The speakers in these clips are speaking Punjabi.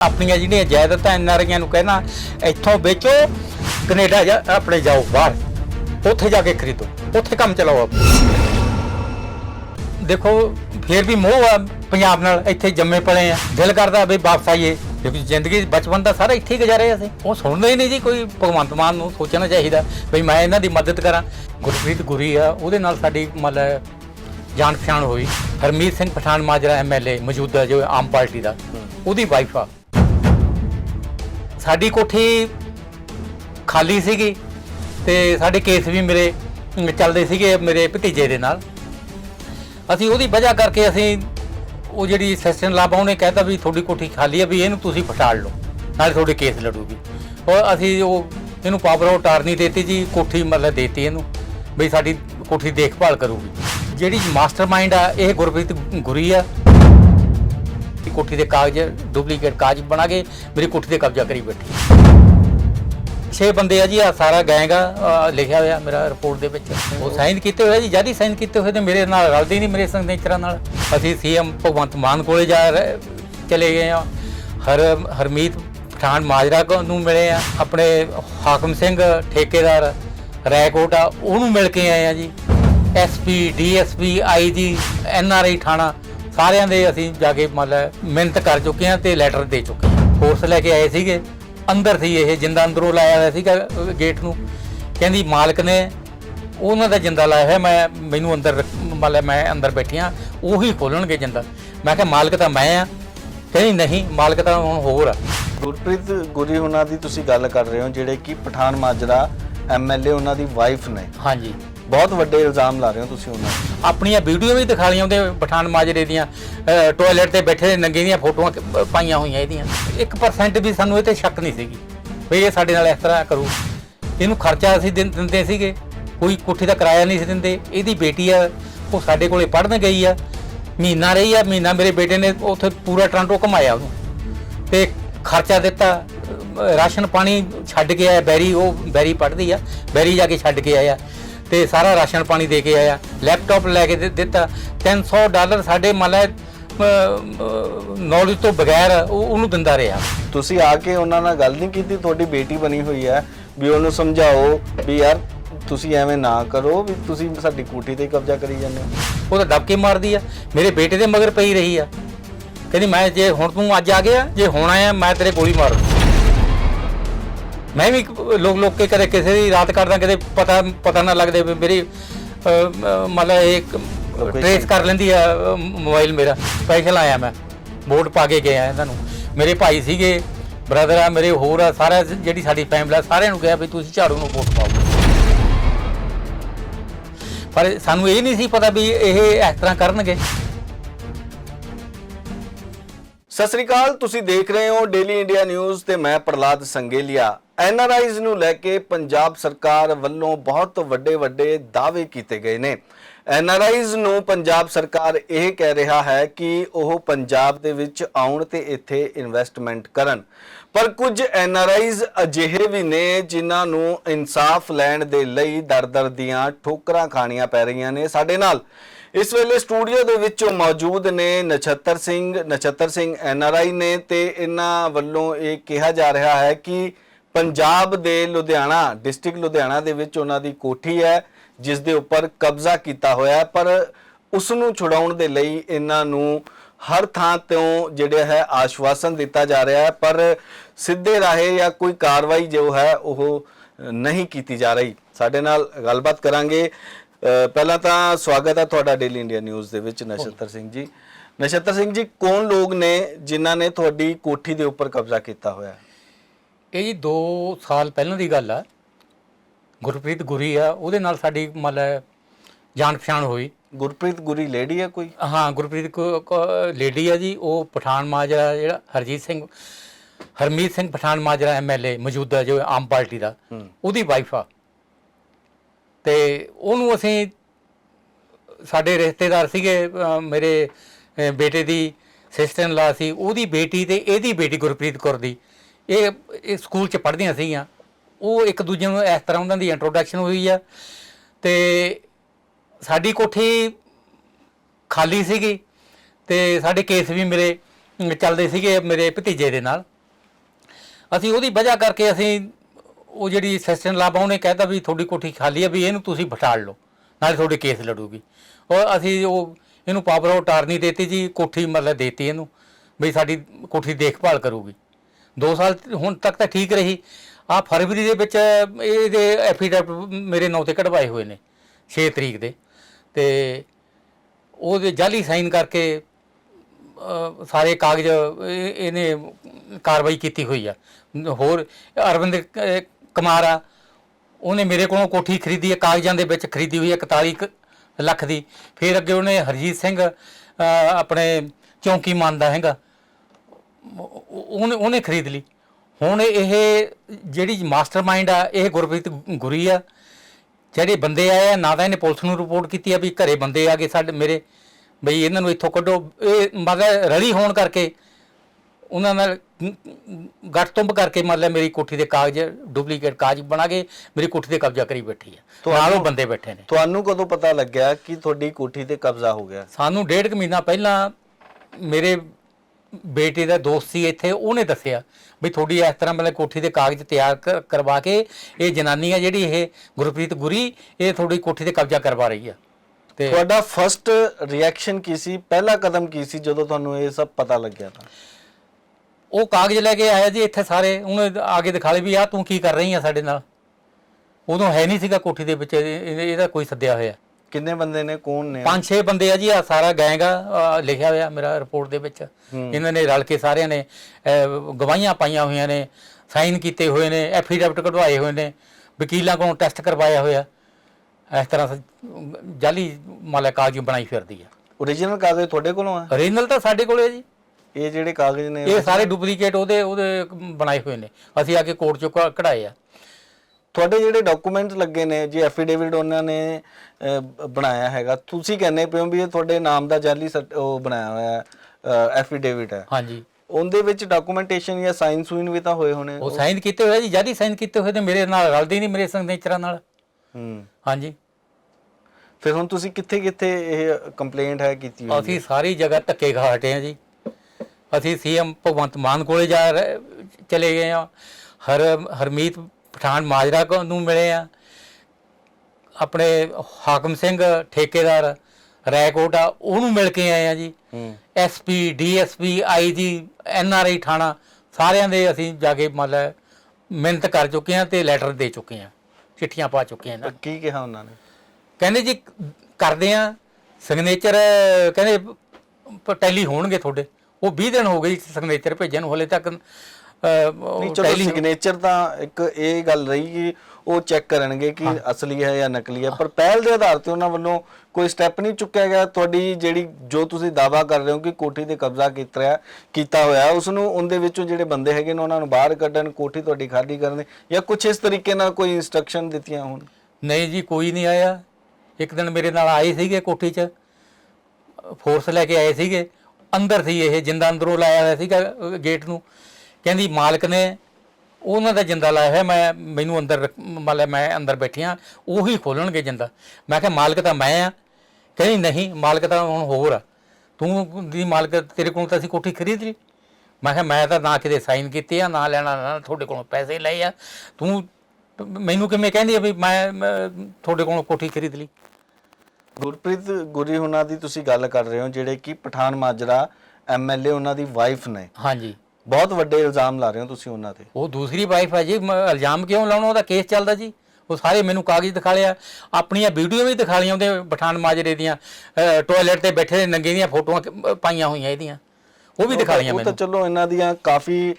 ਆਪਣੀਆਂ ਜਿਹੜੀਆਂ ਜਾਇਦਾਦਾਂ ਐਨਆਰਆਈਆਂ ਨੂੰ ਕਹਿਣਾ, ਇੱਥੋਂ ਵੇਚੋ, ਕੈਨੇਡਾ ਜਾ, ਆਪਣੇ ਜਾਓ ਬਾਹਰ। ਉੱਥੇ ਜਾ ਕੇ ਖਰੀਦੋ, ਉੱਥੇ ਕੰਮ ਚਲਾਓ ਆਪ ਦੇਖੋ, ਫੇਰ ਵੀ ਮੋਹ ਆ ਪੰਜਾਬ ਨਾਲ, ਇੱਥੇ ਜੰਮੇ ਪਲੇ ਆ। ਦਿਲ ਕਰਦਾ ਵੀ ਵਾਪਸ ਆਈਏ, ਕਿਉਂਕਿ ਜ਼ਿੰਦਗੀ ਬਚਪਨ ਦਾ ਸਾਰਾ ਇੱਥੇ ਹੀ ਗੁਜ਼ਾਰਿਆ ਅਸੀਂ। ਉਹ ਸੁਣਦੇ ਹੀ ਨਹੀਂ ਜੀ, ਕੋਈ ਭਗਵੰਤ ਮਾਨ ਨੂੰ ਸੋਚਣਾ ਚਾਹੀਦਾ ਵੀ ਮੈਂ ਇਹਨਾਂ ਦੀ ਮਦਦ ਕਰਾਂ। ਗੁਰਪ੍ਰੀਤ ਗੁਰੀ ਆ, ਉਹਦੇ ਨਾਲ ਸਾਡੀ ਮਤਲਬ ਜਾਣ ਪਛਾਣ ਹੋਈ। ਹਰਮੀਤ ਸਿੰਘ ਪਠਾਨ ਮਾਜਰਾ ਐਮਐਲਏ ਮੌਜੂਦਾ ਜੋ ਆਮ ਪਾਰਟੀ ਦਾ, ਉਹਦੀ ਵਾਈਫ ਆ। ਸਾਡੀ ਕੋਠੀ ਖਾਲੀ ਸੀਗੀ ਤੇ ਸਾਡੇ ਕੇਸ ਵੀ ਮੇਰੇ ਚੱਲਦੇ ਸੀਗੇ ਮੇਰੇ ਭਤੀਜੇ ਦੇ ਨਾਲ। ਅਸੀਂ ਉਹਦੀ ਵਜ੍ਹਾ ਕਰਕੇ ਅਸੀਂ ਉਹ ਜਿਹੜੀ ਸੈਸ਼ਨ ਲਾਭਾ ਉਹਨੇ ਕਹਿਤਾ ਵੀ ਤੁਹਾਡੀ ਕੋਠੀ ਖਾਲੀ ਹੈ ਵੀ ਇਹਨੂੰ ਤੁਸੀਂ ਫਟਾੜ ਲਓ, ਨਾਲੇ ਤੁਹਾਡੇ ਕੇਸ ਲੜੂਗੀ। ਔਰ ਅਸੀਂ ਉਹ, ਇਹਨੂੰ ਪਾਵਰ ਆਫ ਅਟਾਰਨੀ ਦੇਤੀ ਜੀ, ਕੋਠੀ ਮਤਲਬ ਦੇਤੀ ਇਹਨੂੰ, ਵੀ ਸਾਡੀ ਕੋਠੀ ਦੇਖਭਾਲ ਕਰੂਗੀ। ਜਿਹੜੀ ਮਾਸਟਰਮਾਈਂਡ ਆ, ਇਹ ਗੁਰਪ੍ਰੀਤ ਗੁਰੀ ਆ ਕਿ ਕੋਠੀ ਦੇ ਕਾਗਜ਼ ਡੁਪਲੀਕੇਟ ਕਾਗਜ਼ ਬਣਾ ਕੇ ਮੇਰੀ ਕੋਠੀ ਤੇ ਕਬਜ਼ਾ ਕਰੀ ਬੈਠੀ। ਛੇ ਬੰਦੇ ਆ ਜੀ ਆ ਸਾਰਾ ਗੈਂਗ ਆ ਲਿਖਿਆ ਹੋਇਆ ਮੇਰਾ ਰਿਪੋਰਟ ਦੇ ਵਿੱਚ। ਉਹ ਸਾਈਨ ਕੀਤੇ ਹੋਏ ਆ ਜੀ ਜਿਆਦੀ ਸਾਈਨ ਕੀਤੇ ਹੋਏ ਤੇ ਮੇਰੇ ਨਾਲ ਰਲਦੇ ਨਹੀਂ ਮੇਰੇ ਸਿਗਨੇਚਰਾਂ ਨਾਲ। ਅਸੀਂ ਸੀਐਮ ਭਗਵੰਤ ਮਾਨ ਕੋਲੇ ਜਾ ਰਹੇ- ਚਲੇ ਗਏ ਆ। ਹਰ, ਹਰਮੀਤ ਪਠਾਨ ਮਾਜਰਾ ਕੋ ਨੂੰ ਮਿਲੇ ਆ, ਆਪਣੇ ਹਾਕਮ ਸਿੰਘ ਠੇਕੇਦਾਰ ਰੈਕੋਟ ਆ, ਉਹਨੂੰ ਮਿਲ ਕੇ ਆਏ ਆ ਜੀ। ਐਸਪੀ ਡੀਐਸਪੀ ਆਈਜੀ ਐਨਆਰਆਈ ਥਾਣਾ। ਸਾਰਿਆਂ ਦੇ ਅਸੀਂ ਜਾ ਕੇ ਮਤਲਬ ਮਿਹਨਤ ਕਰ ਚੁੱਕੇ ਆ ਤੇ ਲੈਟਰ ਦੇ ਚੁੱਕੇ ਫੋਰਸ ਲੈ ਕੇ ਆਏ ਸੀਗੇ। ਅੰਦਰ ਸੀ ਇਹ ਜਿੰਦਾ ਅੰਦਰੋਂ ਲਾਇਆ ਹੋਇਆ ਸੀਗਾ ਗੇਟ ਨੂੰ। ਕਹਿੰਦੀ ਮਾਲਕ ਨੇ ਉਹਨਾਂ ਦਾ ਜਿੰਦਾ ਲਾਇਆ ਹੋਇਆ ਮੈਂ ਮੈਨੂੰ ਅੰਦਰ ਮਤਲਬ ਮੈਂ ਅੰਦਰ ਬੈਠੀਆਂ ਉਹੀ ਖੋਲਣਗੇ ਜਿੰਦਾ। ਮੈਂ ਕਿਹਾ ਮਾਲਕ ਤਾਂ ਮੈਂ ਆ ਕਹਿੰਦੀ ਨਹੀਂ ਮਾਲਕ ਤਾਂ ਹੁਣ ਹੋਰ ਆ। ਗੁਰਪ੍ਰੀਤ ਗੁਰੀ ਉਹਨਾਂ ਦੀ ਤੁਸੀਂ ਗੱਲ ਕਰ ਰਹੇ ਹੋ ਜਿਹੜੇ ਕਿ ਪਠਾਨ ਮਾਜਰਾ ਐਮਐਲਏ ਉਹਨਾਂ ਦੀ ਵਾਈਫ ਨੇ। ਹਾਂਜੀ। ਬਹੁਤ ਵੱਡੇ ਇਲਜ਼ਾਮ ਲਾ ਰਹੇ ਹੋ ਤੁਸੀਂ ਉਹਨਾਂ ਤੇ। ਆਪਣੀਆਂ ਵੀਡੀਓ ਵੀ ਦਿਖਾ ਲਈਆਂ ਉਹਦੇ ਪਠਾਨ ਮਾਜਰੇ ਦੀਆਂ ਟਾਇਲਟ ਤੇ ਬੈਠੇ ਨੰਗੇ ਦੀਆਂ ਫੋਟੋਆਂ ਕ- ਪਾਈਆਂ ਹੋਈਆਂ ਇਹਦੀਆਂ। 1% ਵੀ ਸਾਨੂੰ ਇਹ ਤੇ ਸ਼ੱਕ ਨਹੀਂ ਸੀਗੀ ਵੀ ਇਹ ਸਾਡੇ ਨਾਲ ਇਸ ਤਰ੍ਹਾਂ ਕਰੂ। ਇਹਨੂੰ ਖਰਚਾ ਅਸੀਂ ਦਿੰ- ਦਿੰਦੇ ਸੀਗੇ, ਕੋਈ ਕੋਠੀ ਦਾ ਕਿਰਾਇਆ ਨਹੀਂ ਸੀ ਦਿੰਦੇ। ਇਹਦੀ ਬੇਟੀ ਆ, ਉਹ ਸਾਡੇ ਕੋਲੇ ਪੜਨ ਗਈ ਆ। ਮਹੀਨਾ ਰਹੀ ਆ, ਮਹੀਨਾ ਮੇਰੇ ਬੇਟੇ ਨੇ ਉੱਥੇ ਪੂਰਾ ਟਰਾਂਟੋ ਘਮਾਇਆ ਉਹਨੂੰ। ਤੇ ਖਰਚਾ ਦਿੱਤਾ, ਅਹ, ਰਾਸ਼ਨ ਪਾਣੀ ਛੱਡ ਕੇ ਆਇਆ, ਬੈਰੀ, ਉਹ ਬੈਰੀ ਪੜਦੀ ਆ, ਬੈਰੀ ਜਾ ਕੇ ਛੱਡ ਕੇ ਆਇਆ। ਤੇ ਸਾਰਾ ਰਾਸ਼ਨ ਪਾਣੀ ਦੇ ਕੇ ਆਇਆ। ਲੈਪਟਾਪ ਲੈ ਕੇ ਦੇ- ਦਿੱਤਾ। 300 ਡਾਲਰ ਸਾਡੇ ਮਤਲਬ ਨੌਲੇਜ ਤੋਂ ਬਗੈਰ ਉਹ- ਉਹਨੂੰ ਦਿੰਦਾ ਰਿਹਾ। ਤੁਸੀਂ ਆ ਕੇ ਉਹਨਾਂ ਨਾਲ ਗੱਲ ਨਹੀਂ ਕੀਤੀ ਤੁਹਾਡੀ ਬੇਟੀ ਬਣੀ ਹੋਈ ਹੈ ਵੀ ਉਹਨੂੰ ਸਮਝਾਓ ਵੀ ਯਾਰ ਤੁਸੀਂ ਐਵੇਂ ਨਾ ਕਰੋ ਵੀ ਤੁਸੀਂ ਸਾਡੀ ਕੋਠੀ ਤੇ ਹੀ ਕਬਜ਼ਾ ਕਰੀ ਜਾਂਦੇ ਹੋ। ਉਹ ਤਾਂ ਦਬਕੇ ਮਾਰਦੀ ਆ। ਮੇਰੇ ਬੇਟੇ ਦੇ ਮਗਰ ਪਈ ਰਹੀ ਆ। ਕਹਿੰਦੀ ਮੈਂ ਜੇ ਹੁਣ ਤੂੰ ਅੱਜ ਆ ਗਿਆ ਜੇ ਹੁਣ ਆਇਆ ਮੈਂ ਤੇਰੇ ਗੋਲੀ ਮਾਰ ਦੂੰ ਮੈਂ ਵੀ ਲੋਕ ਲੋਕ ਕੇ ਕਦੇ ਕਿਸੇ ਦੀ ਰਾਤ ਕਰਦਾ ਕਦੇ ਪਤਾ ਪਤਾ ਨਾ ਲੱਗਦੇ ਵੀ ਮੇਰੀ ਮਤਲਬ ਇੱਕ ਟ੍ਰੇਸ ਕਰ ਲੈਂਦੀ ਆ ਮੋਬਾਈਲ ਮੇਰਾ। ਸਪੈਸ਼ਲ ਆਇਆ ਮੈਂ। ਵੋਟ ਪਾ ਕੇ ਗਿਆ ਇਹਨਾਂ ਨੂੰ। ਮੇਰੇ ਭਾਈ ਸੀਗੇ ਬ੍ਰਦਰ ਆ ਮੇਰੇ ਹੋਰ ਆ ਸਾਰਾ ਜਿਹੜੀ ਸਾਡੀ ਫੈਮਿਲੀ ਆ ਸਾਰਿਆਂ ਨੂੰ ਕਿਹਾ ਵੀ ਤੁਸੀਂ ਝਾੜੂ ਨੂੰ ਵੋਟ ਪਾਓ। ਪਰ ਸਾਨੂੰ ਇਹ ਨਹੀਂ ਸੀ ਪਤਾ ਵੀ ਇਹ ਇਸ ਤਰ੍ਹਾਂ ਕਰਨਗੇ। ਸਤਿ ਸ੍ਰੀ ਅਕਾਲ ਤੁਸੀਂ ਦੇਖ ਰਹੇ ਹੋ ਡੇਲੀ ਇੰਡੀਆ ਨਿਊਜ਼ ਤੇ ਮੈਂ Pralad Sangelia. NRIs ਨੂੰ ਲੈ ਕੇ ਪੰਜਾਬ ਸਰਕਾਰ ਵੱਲੋਂ ਬਹੁਤ ਵੱਡੇ ਵੱਡੇ ਦਾਅਵੇ ਕੀਤੇ ਗਏ ਨੇ। ਐੱਨ ਆਰ ਆਈਜ਼ ਨੂੰ ਪੰਜਾਬ ਸਰਕਾਰ ਇਹ ਕਹਿ ਰਿਹਾ ਹੈ ਕਿ ਉਹ ਪੰਜਾਬ ਦੇ ਵਿੱਚ ਆਉਣ ਤੇ ਇੱਥੇ ਇਨਵੈਸਟਮੈਂਟ ਕਰਨ। ਪਰ ਕੁਝ ਐੱਨ ਆਰ ਆਈਜ਼ ਅਜਿਹੇ ਵੀ ਨੇ ਜਿਨ੍ਹਾਂ ਨੂੰ ਇਨਸਾਫ ਲੈਣ ਦੇ ਲਈ ਦਰ-ਦਰ ਦੀਆਂ ਠੋਕਰਾਂ ਖਾਣੀਆਂ ਪੈ ਰਹੀਆਂ ਨੇ। ਸਾਡੇ ਨਾਲ ਇਸ ਵੇਲੇ ਸਟੂਡੀਓ ਦੇ ਵਿੱਚ ਮੌਜੂਦ ਨੇ Nachhattar Singh. Nachhattar Singh N R I ਨੇ ਤੇ ਇਹਨਾਂ ਵੱਲੋਂ ਇਹ ਕਿਹਾ ਜਾ ਰਿਹਾ ਹੈ ਕਿ ਪੰਜਾਬ ਦੇ ਲੁਧਿਆਣਾ, ਡਿਸਟ੍ਰਿਕਟ ਲੁਧਿਆਣਾ ਦੇ ਵਿੱਚ ਉਹਨਾਂ ਦੀ ਕੋਠੀ ਹੈ, ਜਿਸ ਦੇ ਉੱਪਰ ਕਬਜ਼ਾ ਕੀਤਾ ਹੋਇਆ ਹੈ, ਪਰ ਉਸ ਨੂੰ ਛੁਡਾਉਣ ਦੇ ਲਈ ਇਹਨਾਂ ਨੂੰ ਹਰ ਥਾਂ ਤੋਂ ਜਿਹੜਾ ਹੈ ਆਸ਼ਵਾਸਨ ਦਿੱਤਾ ਜਾ ਰਿਹਾ ਹੈ, ਪਰ ਸਿੱਧੇ ਰਾਹੇ ਜਾਂ ਕੋਈ ਕਾਰਵਾਈ ਜੋ ਹੈ ਉਹ ਨਹੀਂ ਕੀਤੀ ਜਾ ਰਹੀ। ਸਾਡੇ ਨਾਲ ਗੱਲਬਾਤ ਕਰਾਂਗੇ। ਪਹਿਲਾਂ ਤਾਂ ਸਵਾਗਤ ਹੈ ਤੁਹਾਡਾ ਡੇਲੀ ਇੰਡੀਆ ਨਿਊਜ਼ ਦੇ ਵਿੱਚ, ਨਛੱਤਰ ਸਿੰਘ ਜੀ। ਨਛੱਤਰ ਸਿੰਘ ਜੀ, ਕੌਣ ਲੋਕ ਨੇ ਜਿਨ੍ਹਾਂ ਨੇ ਤੁਹਾਡੀ ਕੋਠੀ ਦੇ ਉੱਪਰ ਕਬਜ਼ਾ ਕੀਤਾ ਹੋਇਆ ਹੈ? ਇਹ ਜੀ 2 ਸਾਲ ਪਹਿਲਾਂ ਦੀ ਗੱਲ ਆ। ਗੁਰਪ੍ਰੀਤ ਗੁਰੀ ਆ ਉਹਦੇ ਨਾਲ ਸਾਡੀ ਮਤਲਬ ਜਾਣ ਪਛਾਣ ਹੋਈ। ਗੁਰਪ੍ਰੀਤ ਗੁਰੀ ਲੇਡੀ ਹੈ ਕੋਈ? ਹਾਂ ਗੁਰਪ੍ਰੀਤ ਲੇਡੀ ਆ ਜੀ ਉਹ ਪਠਾਨ ਮਾਜਰਾ ਜਿਹੜਾ ਹਰਜੀਤ ਸਿੰਘ ਹਰਮੀਤ ਸਿੰਘ ਪਠਾਨ ਮਾਜਰਾ ਐਮਐਲਏ ਮੌਜੂਦਾ ਜੋ ਆਮ ਪਾਰਟੀ ਦਾ ਉਹਦੀ ਵਾਈਫ ਆ। ਤੇ ਉਹਨੂੰ ਅਸੀਂ ਸਾਡੇ ਰਿਸ਼ਤੇਦਾਰ ਸੀਗੇ ਮੇਰੇ ਬੇਟੇ ਦੀ ਸਿਸਟਰ ਲਾ ਸੀ ਉਹਦੀ ਬੇਟੀ ਤੇ ਇਹਦੀ ਬੇਟੀ ਗੁਰਪ੍ਰੀਤ ਕੌਰ ਦੀ। ਇਹ ਇਹ ਸਕੂਲ 'ਚ ਪੜ੍ਹਦੀਆਂ ਸੀਗੀਆਂ। ਉਹ ਇੱਕ ਦੂਜੇ ਨੂੰ ਇਸ ਤਰ੍ਹਾਂ ਉਹਨਾਂ ਦੀ ਇੰਟਰੋਡਕਸ਼ਨ ਹੋਈ ਆ ਤੇ ਸਾਡੀ ਕੋਠੀ ਖਾਲੀ ਸੀਗੀ ਤੇ ਸਾਡੇ ਕੇਸ ਵੀ ਮੇਰੇ, ਚੱਲਦੇ ਸੀਗੇ ਮੇਰੇ ਭਤੀਜੇ ਦੇ ਨਾਲ। ਅਸੀਂ ਉਹਦੀ ਵਜ੍ਹਾ ਕਰਕੇ ਅਸੀਂ ਉਹ ਜਿਹੜੀ ਸੈਸ਼ਨ ਲਾਬਾ ਉਹਨੇ ਕਹਿਤਾ ਵੀ ਤੁਹਾਡੀ ਕੋਠੀ ਖਾਲੀ ਹੈ ਵੀ ਇਹਨੂੰ ਤੁਸੀਂ ਬਟਾਲ ਲਓ, ਨਾਲੇ ਤੁਹਾਡੇ ਕੇਸ ਲੜੂਗੀ। ਔਰ ਅਸੀਂ ਉਹ, ਇਹਨੂੰ ਪਾਵਰ ਆਫ ਅਟਾਰਨੀ ਦੇਤੀ ਜੀ, ਕੋਠੀ ਮਤਲਬ ਦੇਤੀ ਇਹਨੂੰ, ਵੀ ਸਾਡੀ ਕੋਠੀ ਦੇਖਭਾਲ ਕਰੂਗੀ। 2 ਸਾਲ ਹੁਣ ਤੱਕ ਤਾਂ ਠੀਕ ਰਹੀ। ਆ ਫਰਵਰੀ ਦੇ ਵਿੱਚ ਇਹਦੇ ਐਫੀਡੈਵਿਟ ਮੇਰੇ ਨਾਂ ਤੇ ਕਢਵਾਏ ਹੋਏ ਨੇ 6 ਤਰੀਕ ਦੇ। ਤੇ ਉਹਦੇ ਜਾਲੀ ਸਾਈਨ ਕਰਕੇ ਸਾਰੇ ਕਾਗਜ਼ ਇਹਨੇ ਕਾਰਵਾਈ ਕੀਤੀ ਹੋਈ ਆ। ਹੋਰ ਅਰਵਿੰਦ ਕੁਮਾਰ ਆ, ਉਹਨੇ ਮੇਰੇ ਕੋਲੋਂ ਕੋਠੀ ਖਰੀਦੀ ਹੈ ਕਾਗਜ਼ਾਂ ਦੇ ਵਿੱਚ ਖਰੀਦੀ ਹੋਈ ਹੈ 41 ਕੁ ਲੱਖ ਦੀ। ਫਿਰ ਅੱਗੇ ਉਹਨੇ ਹਰਜੀਤ ਸਿੰਘ ਆਪਣੇ ਚੌਂਕੀ ਮੰਨਦਾ ਹੈਗਾ। ਉਹਨੇ ਉਹਨੇ ਖਰੀਦ ਲਈ। ਹੁਣ ਇਹ ਜਿਹੜੀ ਮਾਸਟਰਮਾਈਂਡ ਆ ਇਹ ਗੁਰਪ੍ਰੀਤ ਗੁਰੀ ਆ। ਜਿਹੜੇ ਬੰਦੇ ਆਏ ਆ ਨਾ ਤਾਂ ਇਹਨੇ ਪੁਲਿਸ ਨੂੰ ਰਿਪੋਰਟ ਕੀਤੀ ਆ ਵੀ ਘਰੇ ਬੰਦੇ ਆ ਗਏ ਸਾਡੇ ਮੇਰੇ। ਬਈ ਇਹਨਾਂ ਨੂੰ ਇੱਥੋਂ ਕੱਢੋ। ਇਹ ਮਤਲਬ ਰਲੀ ਹੋਣ ਕਰਕੇ ਉਹਨਾਂ ਨਾਲ ਗੱਠਤੁੰਬ ਕਰਕੇ ਮਤਲਬ ਮੇਰੀ ਕੋਠੀ ਦੇ ਕਾਗਜ਼ ਡੁਪਲੀਕੇਟ ਕਾਗਜ਼ ਬਣਾ ਕੇ ਮੇਰੀ ਕੋਠੀ ਤੇ ਕਬਜ਼ਾ ਕਰੀ ਬੈਠੀ ਆ। ਨਾਲ ਉਹ ਬੰਦੇ ਬੈਠੇ ਨੇ। ਤੁਹਾਨੂੰ ਕਦੋਂ ਪਤਾ ਲੱਗਿਆ ਕਿ ਤੁਹਾਡੀ ਕੋਠੀ ਤੇ ਕਬਜ਼ਾ ਹੋ ਗਿਆ? ਸਾਨੂੰ ਡੇਢ ਕੁ ਮਹੀਨਾ ਪਹਿਲਾਂ ਮੇਰੇ ਬੇਟੇ ਦਾ ਦੋਸਤ ਸੀ ਇੱਥੇ ਉਹਨੇ ਦੱਸਿਆ ਵੀ ਤੁਹਾਡੀ ਇਸ ਤਰ੍ਹਾਂ ਮਤਲਬ ਕੋਠੀ ਦੇ ਕਾਗਜ਼ ਤਿਆਰ ਕਰ- ਕਰਵਾ ਕੇ ਇਹ ਜਨਾਨੀ ਆ ਜਿਹੜੀ ਇਹ ਗੁਰਪ੍ਰੀਤ ਗੁਰੀ ਇਹ ਤੁਹਾਡੀ ਕੋਠੀ ਤੇ ਕਬਜ਼ਾ ਕਰਵਾ ਰਹੀ ਆ। ਤੇ ਤੁਹਾਡਾ ਫਰਸਟ ਰਿਐਕਸ਼ਨ ਕੀ ਸੀ? ਪਹਿਲਾ ਕਦਮ ਕੀ ਸੀ ਜਦੋਂ ਤੁਹਾਨੂੰ ਇਹ ਸਭ ਪਤਾ ਲੱਗਿਆ ਤਾਂ? ਉਹ ਕਾਗਜ਼ ਲੈ ਕੇ ਆਇਆ ਜੀ ਇੱਥੇ ਸਾਰੇ ਉਹਨੇ ਆਗੇ ਦਿਖਾ ਲਏ ਵੀ ਆ ਤੂੰ ਕੀ ਕਰ ਰਹੀ ਆ ਸਾਡੇ ਨਾਲ। ਉਦੋਂ ਹੈ ਨਹੀਂ ਸੀਗਾ ਕੋਠੀ ਦੇ ਵਿੱਚ ਇਹ- ਇਹ- ਇਹਦਾ ਕੋਈ ਸੱਦਿਆ ਹੋਇਆ। ਕਿੰਨੇ ਬੰਦੇ ਨੇ ਕੌਣ ਨੇ? ਪੰਜ ਛੇ ਬੰਦੇ ਆ ਜੀ ਆ ਸਾਰਾ ਗੈਂਗ ਆ ਲਿਖਿਆ ਹੋਇਆ ਮੇਰਾ ਰਿਪੋਰਟ ਦੇ ਵਿੱਚ। ਇਹਨਾਂ ਨੇ ਰਲ ਕੇ ਸਾਰਿਆਂ ਨੇ ਅਹ, ਗਵਾਹੀਆਂ ਪਾਈਆਂ ਹੋਈਆਂ ਨੇ ਸਾਈਨ ਕੀਤੇ ਹੋਏ ਨੇ ਐਫੀਡੈਵਿਟ ਕਢਵਾਏ ਹੋਏ ਨੇ ਵਕੀਲਾਂ ਕੋਲੋਂ ਟੈਸਟ ਕਰਵਾਇਆ ਹੋਇਆ। ਇਸ ਤਰ੍ਹਾਂ ਸ- ਜਾਲੀ ਮਾਲਾ ਕਾਗਜ਼ ਬਣਾਈ ਫਿਰਦੀ ਆ। ਓਰੀਜਨਲ ਕਾਗਜ਼ ਤੁਹਾਡੇ ਕੋਲੋਂ ਆ? ਓਰੀਜਨਲ ਤਾਂ ਸਾਡੇ ਕੋਲੇ ਆ ਜੀ। ਇਹ ਜਿਹੜੇ ਕਾਗਜ਼ ਨੇ ਇਹ ਸਾਰੇ ਡੁਪਲੀਕੇਟ ਉਹਦੇ ਉਹਦੇ ਬਣਾਏ ਹੋਏ ਨੇ। ਅਸੀਂ ਆ ਕੇ ਕੋਰਟ ਚੋਂ ਕ- ਕਢਾਏ ਆ। ਤੁਹਾਡੇ ਜਿਹੜੇ ਡਾਕੂਮੈਂਟ ਲੱਗੇ ਨੇ ਜੀ ਐਫੀਡੇਵਿਟ ਉਹਨਾਂ ਨੇ ਅਹ, ਬਣਾਇਆ ਹੈਗਾ ਤੁਸੀਂ ਕਹਿੰਦੇ ਪਿਓ ਵੀ ਇਹ ਤੁਹਾਡੇ ਨਾਮ ਦਾ ਜਾਲੀ ਉਹ ਬਣਾਇਆ ਹੋਇਆ ਐਫੀਡੇਵਿਟ ਹੈ। ਹਾਂਜੀ। ਉਹਦੇ ਵਿੱਚ ਡਾਕੂਮੈਂਟੇਸ਼ਨ ਜਾਂ ਸਾਈਨ ਸੂਈਨ ਵੀ ਤਾਂ ਹੋਏ ਹੋਣੇ। ਉਹ ਸਾਈਨ ਕੀਤੇ ਹੋਏ ਜੀ ਜਾਲੀ ਸਾਈਨ ਕੀਤੇ ਹੋਏ ਤੇ ਮੇਰੇ ਨਾਲ ਰਲਦੇ ਹੀ ਨਹੀਂ ਮੇਰੇ ਸਿਗਨੇਚਰਾਂ ਨਾਲ। ਹੂੰ। ਹਾਂਜੀ। ਫਿਰ ਹੁਣ ਤੁਸੀਂ ਕਿੱਥੇ ਕਿੱਥੇ ਇਹ ਕੰਪਲੇਂਟ ਹੈ ਕੀਤੀ ਹੋਈ ਅਸੀਂ ਸਾਰੀ ਜਗ੍ਹਾ ਧੱਕੇ ਖਾ ਹਟੇ ਆ ਜੀ। ਅਸੀਂ ਸੀਐਮ ਭਗਵੰਤ ਮਾਨ ਕੋਲੇ ਜਾ ਰਹੇ- ਚਲੇ ਗਏ ਆ ਹਰ ਹਰਮੀਤ ਪਠਾਨ ਮਾਜਰਾ ਕੋ ਨੂੰ ਮਿਲੇ ਆ। ਆਪਣੇ ਹਾਕਮ ਸਿੰਘ ਠੇਕੇਦਾਰ ਰੈਕੋਟ ਆ ਉਹਨੂੰ ਮਿਲ ਕੇ ਆਏ ਆ ਜੀ। ਐਸਪੀ ਡੀਐਸਪੀ ਆਈਜੀ ਐਨਆਰਆਈ ਥਾਣਾ ਸਾਰਿਆਂ ਦੇ ਅਸੀਂ ਜਾ ਕੇ ਮਤਲਬ ਮਿਹਨਤ ਕਰ ਚੁੱਕੇ ਆ ਤੇ ਲੈਟਰ ਦੇ ਚੁੱਕੇ ਆ ਚਿੱਠੀਆਂ ਪਾ ਚੁੱਕੇ ਆ ਕੀ ਕਿਹਾ ਉਹਨਾਂ ਨੇ? ਕਹਿੰਦੇ ਜੀ ਕਰਦੇ ਆ ਸਿਗਨੇਚਰ ਕਹਿੰਦੇ ਟੈਲੀ ਹੋਣਗੇ ਤੁਹਾਡੇ। ਉਹ 20 ਦਿਨ ਹੋ ਗਏ ਸਿਗਨੇਚਰ ਭੇਜਣ ਨੂੰ ਹਲੇ ਤੱਕ ਨਹੀਂ ਚਲੋ ਸਿਗਨੇਚਰ ਤਾਂ ਇੱਕ ਇਹ ਗੱਲ ਰਹੀ ਕਿ ਉਹ ਚੈੱਕ ਕਰਨਗੇ ਕਿ ਅਸਲੀ ਹੈ ਜਾਂ ਨਕਲੀ ਹੈ ਪਰ ਪਹਿਲ ਦੇ ਆਧਾਰ ਤੇ ਉਹਨਾਂ ਵੱਲੋਂ ਕੋਈ ਸਟੈਪ ਨਹੀਂ ਚੁੱਕਿਆ ਗਿਆ। ਤੁਹਾਡੀ ਜਿਹੜੀ ਜੋ ਤੁਸੀਂ ਦਾਵਾ ਕਰ ਰਹੇ ਹੋ ਕਿ ਕੋਠੀ ਤੇ ਕਬਜ਼ਾ ਕੀਤਾ ਕੀਤਾ ਹੋਇਆ ਉਸ ਨੂੰ ਉਹਦੇ ਵਿੱਚੋਂ ਜਿਹੜੇ ਬੰਦੇ ਹੈਗੇ ਨੇ ਉਹਨਾਂ ਨੂੰ ਬਾਹਰ ਕੱਢਣ ਕੋਠੀ ਤੁਹਾਡੀ ਖਾਲੀ ਕਰਨ ਜਾਂ ਕੁਝ ਇਸ ਤਰੀਕੇ ਨਾਲ ਕੋਈ ਇਨਸਟਰਕਸ਼ਨ ਦਿੱਤੀਆਂ ਹੋਣ? ਨਹੀਂ ਜੀ ਕੋਈ ਨਹੀਂ ਆਇਆ। ਇੱਕ ਦਿਨ ਮੇਰੇ ਨਾਲ ਆਏ ਸੀਗੇ ਕੋਠੀ 'ਚ ਫੋਰਸ ਲੈ ਕੇ ਆਏ ਸੀਗੇ। ਅੰਦਰ ਸੀ ਇਹ ਜਿੰਦਾ ਅੰਦਰੋਂ ਲਾਇਆ ਹੋਇਆ ਸੀਗਾ ਗੇਟ ਨੂੰ। ਕਹਿੰਦੀ ਮਾਲਕ ਨੇ ਉਹਨਾਂ ਦਾ ਜਿੰਦਾ ਲਾਇਆ ਹੋਇਆ ਮੈਂ ਮੈਨੂੰ ਅੰਦਰ ਮਤਲਬ ਮੈਂ ਅੰਦਰ ਬੈਠੀਆਂ ਉਹੀ ਖੋਲਣਗੇ ਜਿੰਦਾ। ਮੈਂ ਕਿਹਾ ਮਾਲਕ ਤਾਂ ਮੈਂ ਆ। ਕਹਿੰਦੀ ਨਹੀਂ ਮਾਲਕ ਤਾਂ ਹੁਣ ਹੋਰ ਆ। ਤੂੰ ਦੀ ਮਾਲਕ ਤੇਰੇ ਕੋਲ ਤਾਂ ਅਸੀਂ ਕੋਠੀ ਖਰੀਦ ਲਈ। ਮੈਂ ਕਿਹਾ ਮੈਂ ਤਾਂ ਨਾ ਕਿਤੇ ਸਾਈਨ ਕੀਤੇ ਆ ਨਾ ਲੈਣਾ ਨਾ ਤੁਹਾਡੇ ਕੋਲੋਂ ਪੈਸੇ ਲਏ ਆ। ਤੂੰ ਮੈਨੂੰ ਕਿਵੇਂ ਕਹਿੰਦੀ ਆ ਵੀ ਮੈਂ ਮੈਂ ਤੁਹਾਡੇ ਕੋਲੋਂ ਕੋਠੀ ਖਰੀਦ ਲਈ? ਗੁਰਪ੍ਰੀਤ ਗੁਰੀ ਹੁਣਾਂ ਦੀ ਤੁਸੀਂ ਗੱਲ ਕਰ ਰਹੇ ਹੋ ਜਿਹੜੇ ਕਿ ਪਠਾਨ ਮਾਜਰਾ ਐਮਐਲਏ ਉਹਨਾਂ ਦੀ ਵਾਈਫ ਨੇ। ਹਾਂਜੀ। ਬਹੁਤ ਵੱਡੇ ਇਲਜ਼ਾਮ ਲਾ ਰਹੇ ਹੋ ਤੁਸੀਂ ਉਹਨਾਂ ਤੇ। ਉਹ ਦੂਸਰੀ ਵਾਈਫ ਹੈ ਜੀ, ਮ- ਇਲਜ਼ਾਮ ਕਿਉਂ ਲਾਉਣਾ, ਉਹਦਾ ਕੇਸ ਚੱਲਦਾ ਜੀ? ਉਹ ਸਾਰੇ ਮੈਨੂੰ ਕਾਗਜ਼ ਦਿਖਾ ਲਿਆ। ਆਪਣੀਆਂ ਵੀਡੀਓ ਵੀ ਦਿਖਾ ਲਈਆਂ ਉਹਦੇ ਪਠਾਨ ਮਾਜਰੇ ਦੀਆਂ। ਟਾਇਲਟ ਤੇ ਬੈਠੇ ਦੇ ਨੰਗੇ ਦੀਆਂ ਫੋਟੋਆਂ ਕ- ਪਾਈਆਂ ਹੋਈਆਂ ਇਹਦੀਆਂ। ਉਹ ਵੀ ਦਿਖਾ ਲਈਆਂ ਉਹ ਤਾਂ ਮੈਨੂੰ। ਚਲੋ ਇਹਨਾਂ ਦੀਆਂ ਕਾਫੀ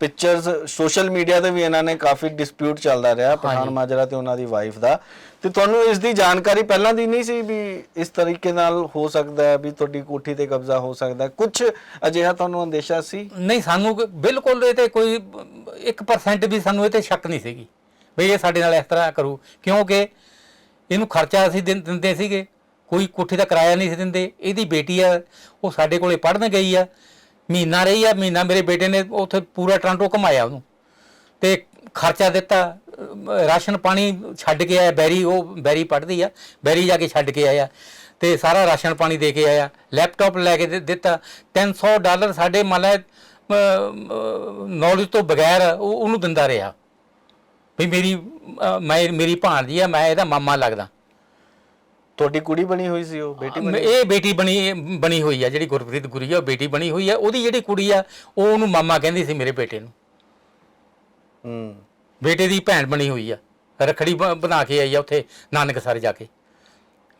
ਪਿਕਚਰਸ ਸੋਸ਼ਲ ਮੀਡੀਆ ਤੇ ਵੀ ਇਹਨਾਂ ਨੇ ਕਾਫੀ ਡਿਸਪਿਊਟ ਚੱਲਦਾ ਰਿਹਾ ਪਠਾਨ ਮਾਜਰਾ ਤੇ ਉਹਨਾਂ ਦੀ ਵਾਈਫ ਦਾ। ਤੇ ਤੁਹਾਨੂੰ ਇਸ ਦੀ ਜਾਣਕਾਰੀ ਪਹਿਲਾਂ ਦੀ ਨਹੀਂ ਸੀ ਵੀ ਇਸ ਤਰੀਕੇ ਨਾਲ ਹੋ ਸਕਦਾ ਹੈ ਵੀ ਤੁਹਾਡੀ ਕੋਠੀ ਤੇ ਕਬਜ਼ਾ ਹੋ ਸਕਦਾ ਹੈ। ਕੁਝ ਅਜਿਹਾ ਤੁਹਾਨੂੰ ਅੰਦੇਸ਼ਾ ਸੀ? ਨਹੀਂ ਸਾਨੂੰ ਕੋਈ- ਬਿਲਕੁਲ ਇਹ ਤੇ ਕੋਈ 1% ਵੀ ਸਾਨੂੰ ਇਹ ਤੇ ਸ਼ੱਕ ਨਹੀਂ ਸੀਗੀ। ਵੀ ਇਹ ਸਾਡੇ ਨਾਲ ਇਸ ਤਰ੍ਹਾਂ ਕਰੂ। ਕਿਉਂਕਿ ਇਹਨੂੰ ਖਰਚਾ ਅਸੀਂ ਦਿੰ- ਦਿੰਦੇ ਸੀਗੇ। ਕੋਈ ਕੋਠੀ ਦਾ ਕਿਰਾਇਆ ਨਹੀਂ ਸੀ ਦਿੰਦੇ, ਇਹਦੀ ਬੇਟੀ ਆ, ਉਹ ਸਾਡੇ ਕੋਲੇ ਪੜਨ ਗਈ ਆ, ਮਹੀਨਾ ਰਹੀ ਆ, ਮਹੀਨਾ ਮੇਰੇ ਬੇਟੇ ਨੇ ਉੱਥੇ ਪੂਰਾ ਟਰਾਂਟੋ ਘਮਾਇਆ ਉਹਨੂੰ। ਤੇ ਖਰਚਾ ਦਿੱਤਾ ਰਾਸ਼ਨ ਪਾਣੀ ਛੱਡ ਕੇ ਆਇਆ, ਬੈਰੀ, ਉਹ ਬੈਰੀ ਪੜਦੀ ਆ, ਬੈਰੀ ਜਾ ਕੇ ਛੱਡ ਕੇ ਆਇਆ ਤੇ ਸਾਰਾ ਰਾਸ਼ਨ ਪਾਣੀ ਦੇ ਕੇ ਆਇਆ, ਲੈਪਟਾਪ ਲੈ ਕੇ ਦੇ- ਦਿੱਤਾ 300 ਡਾਲਰ ਸਾਡੇ ਮੰਨ ਲੈ ਨੌਲੇਜ ਤੋਂ ਬਗੈਰ ਉਹ- ਉਹਨੂੰ ਦਿੰਦਾ ਰਿਹਾ। ਵੀ ਮੇਰੀ ਮੈਂ, ਮੇਰੀ ਭਾਣਜੀ ਆ, ਮੈਂ ਇਹਦਾ ਮਾਮਾ ਲੱਗਦਾ। ਤੁਹਾਡੀ ਕੁੜੀ ਬਣੀ ਹੋਈ ਸੀ ਉਹ ਬੇਟੀ ਬਣੀ ਇਹ ਬੇਟੀ ਬਣੀ ਬਣੀ ਹੋਈ ਆ ਜਿਹੜੀ ਗੁਰਪ੍ਰੀਤ ਗੁਰੀ ਆ ਉਹ ਬੇਟੀ ਬਣੀ ਹੋਈ ਆ ਉਹਦੀ ਜਿਹੜੀ ਕੁੜੀ ਆ ਉਹ ਉਹਨੂੰ ਮਾਮਾ ਕਹਿੰਦੀ ਸੀ ਮੇਰੇ ਬੇਟੇ ਨੂੰ। ਹੂੰ। ਬੇਟੇ ਦੀ ਭੈਣ ਬਣੀ ਹੋਈ ਆ ਰਖੜੀ ਬਣਾ ਕੇ ਆਈ ਆ ਉੱਥੇ ਨਾਨਕਸਰ ਜਾ ਕੇ।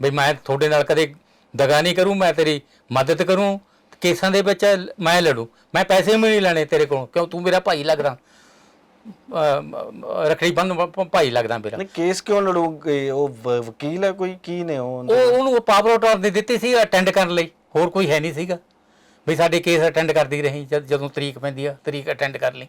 ਬਈ ਮੈਂ ਤੁਹਾਡੇ ਨਾਲ ਕਦੇ ਦਗਾ ਨਹੀਂ ਕਰੂੰ ਮੈਂ ਤੇਰੀ ਮਦਦ ਕਰੂੰ ਕੇਸਾਂ ਦੇ ਵਿੱਚ ਮੈਂ ਲੜੂ ਮੈਂ ਪੈਸੇ ਵੀ ਨਹੀਂ ਲੈਣੇ ਤੇਰੇ ਕੋਲੋਂ ਕਿਉਂ ਤੂੰ ਮੇਰਾ ਭਾਈ ਲੱਗਦਾ ਰਖੜੀ ਬੰਨ ਭਾਈ ਲੱਗਦਾ ਮੇਰਾ। ਨਹੀਂ ਕੇਸ ਕਿਉਂ ਲੜੋਗੇ ਉਹ ਵ- ਵਕੀਲ ਹੈ ਕੋਈ? ਕੀ ਨੇ ਉਹ ਉਹ ਉਹਨੂੰ ਪਾਵਰ ਅਟਾਰਨੀ ਦਿੱਤੀ ਸੀ ਅਟੈਂਡ ਕਰਨ ਲਈ। ਹੋਰ ਕੋਈ ਹੈ ਨਹੀਂ ਸੀਗਾ। ਵੀ ਸਾਡੇ ਕੇਸ ਅਟੈਂਡ ਕਰਦੀ ਰਹੀ ਜਦ ਜਦੋਂ ਤਰੀਕ ਪੈਂਦੀ ਆ ਤਰੀਕ ਅਟੈਂਡ ਕਰ ਲਈ।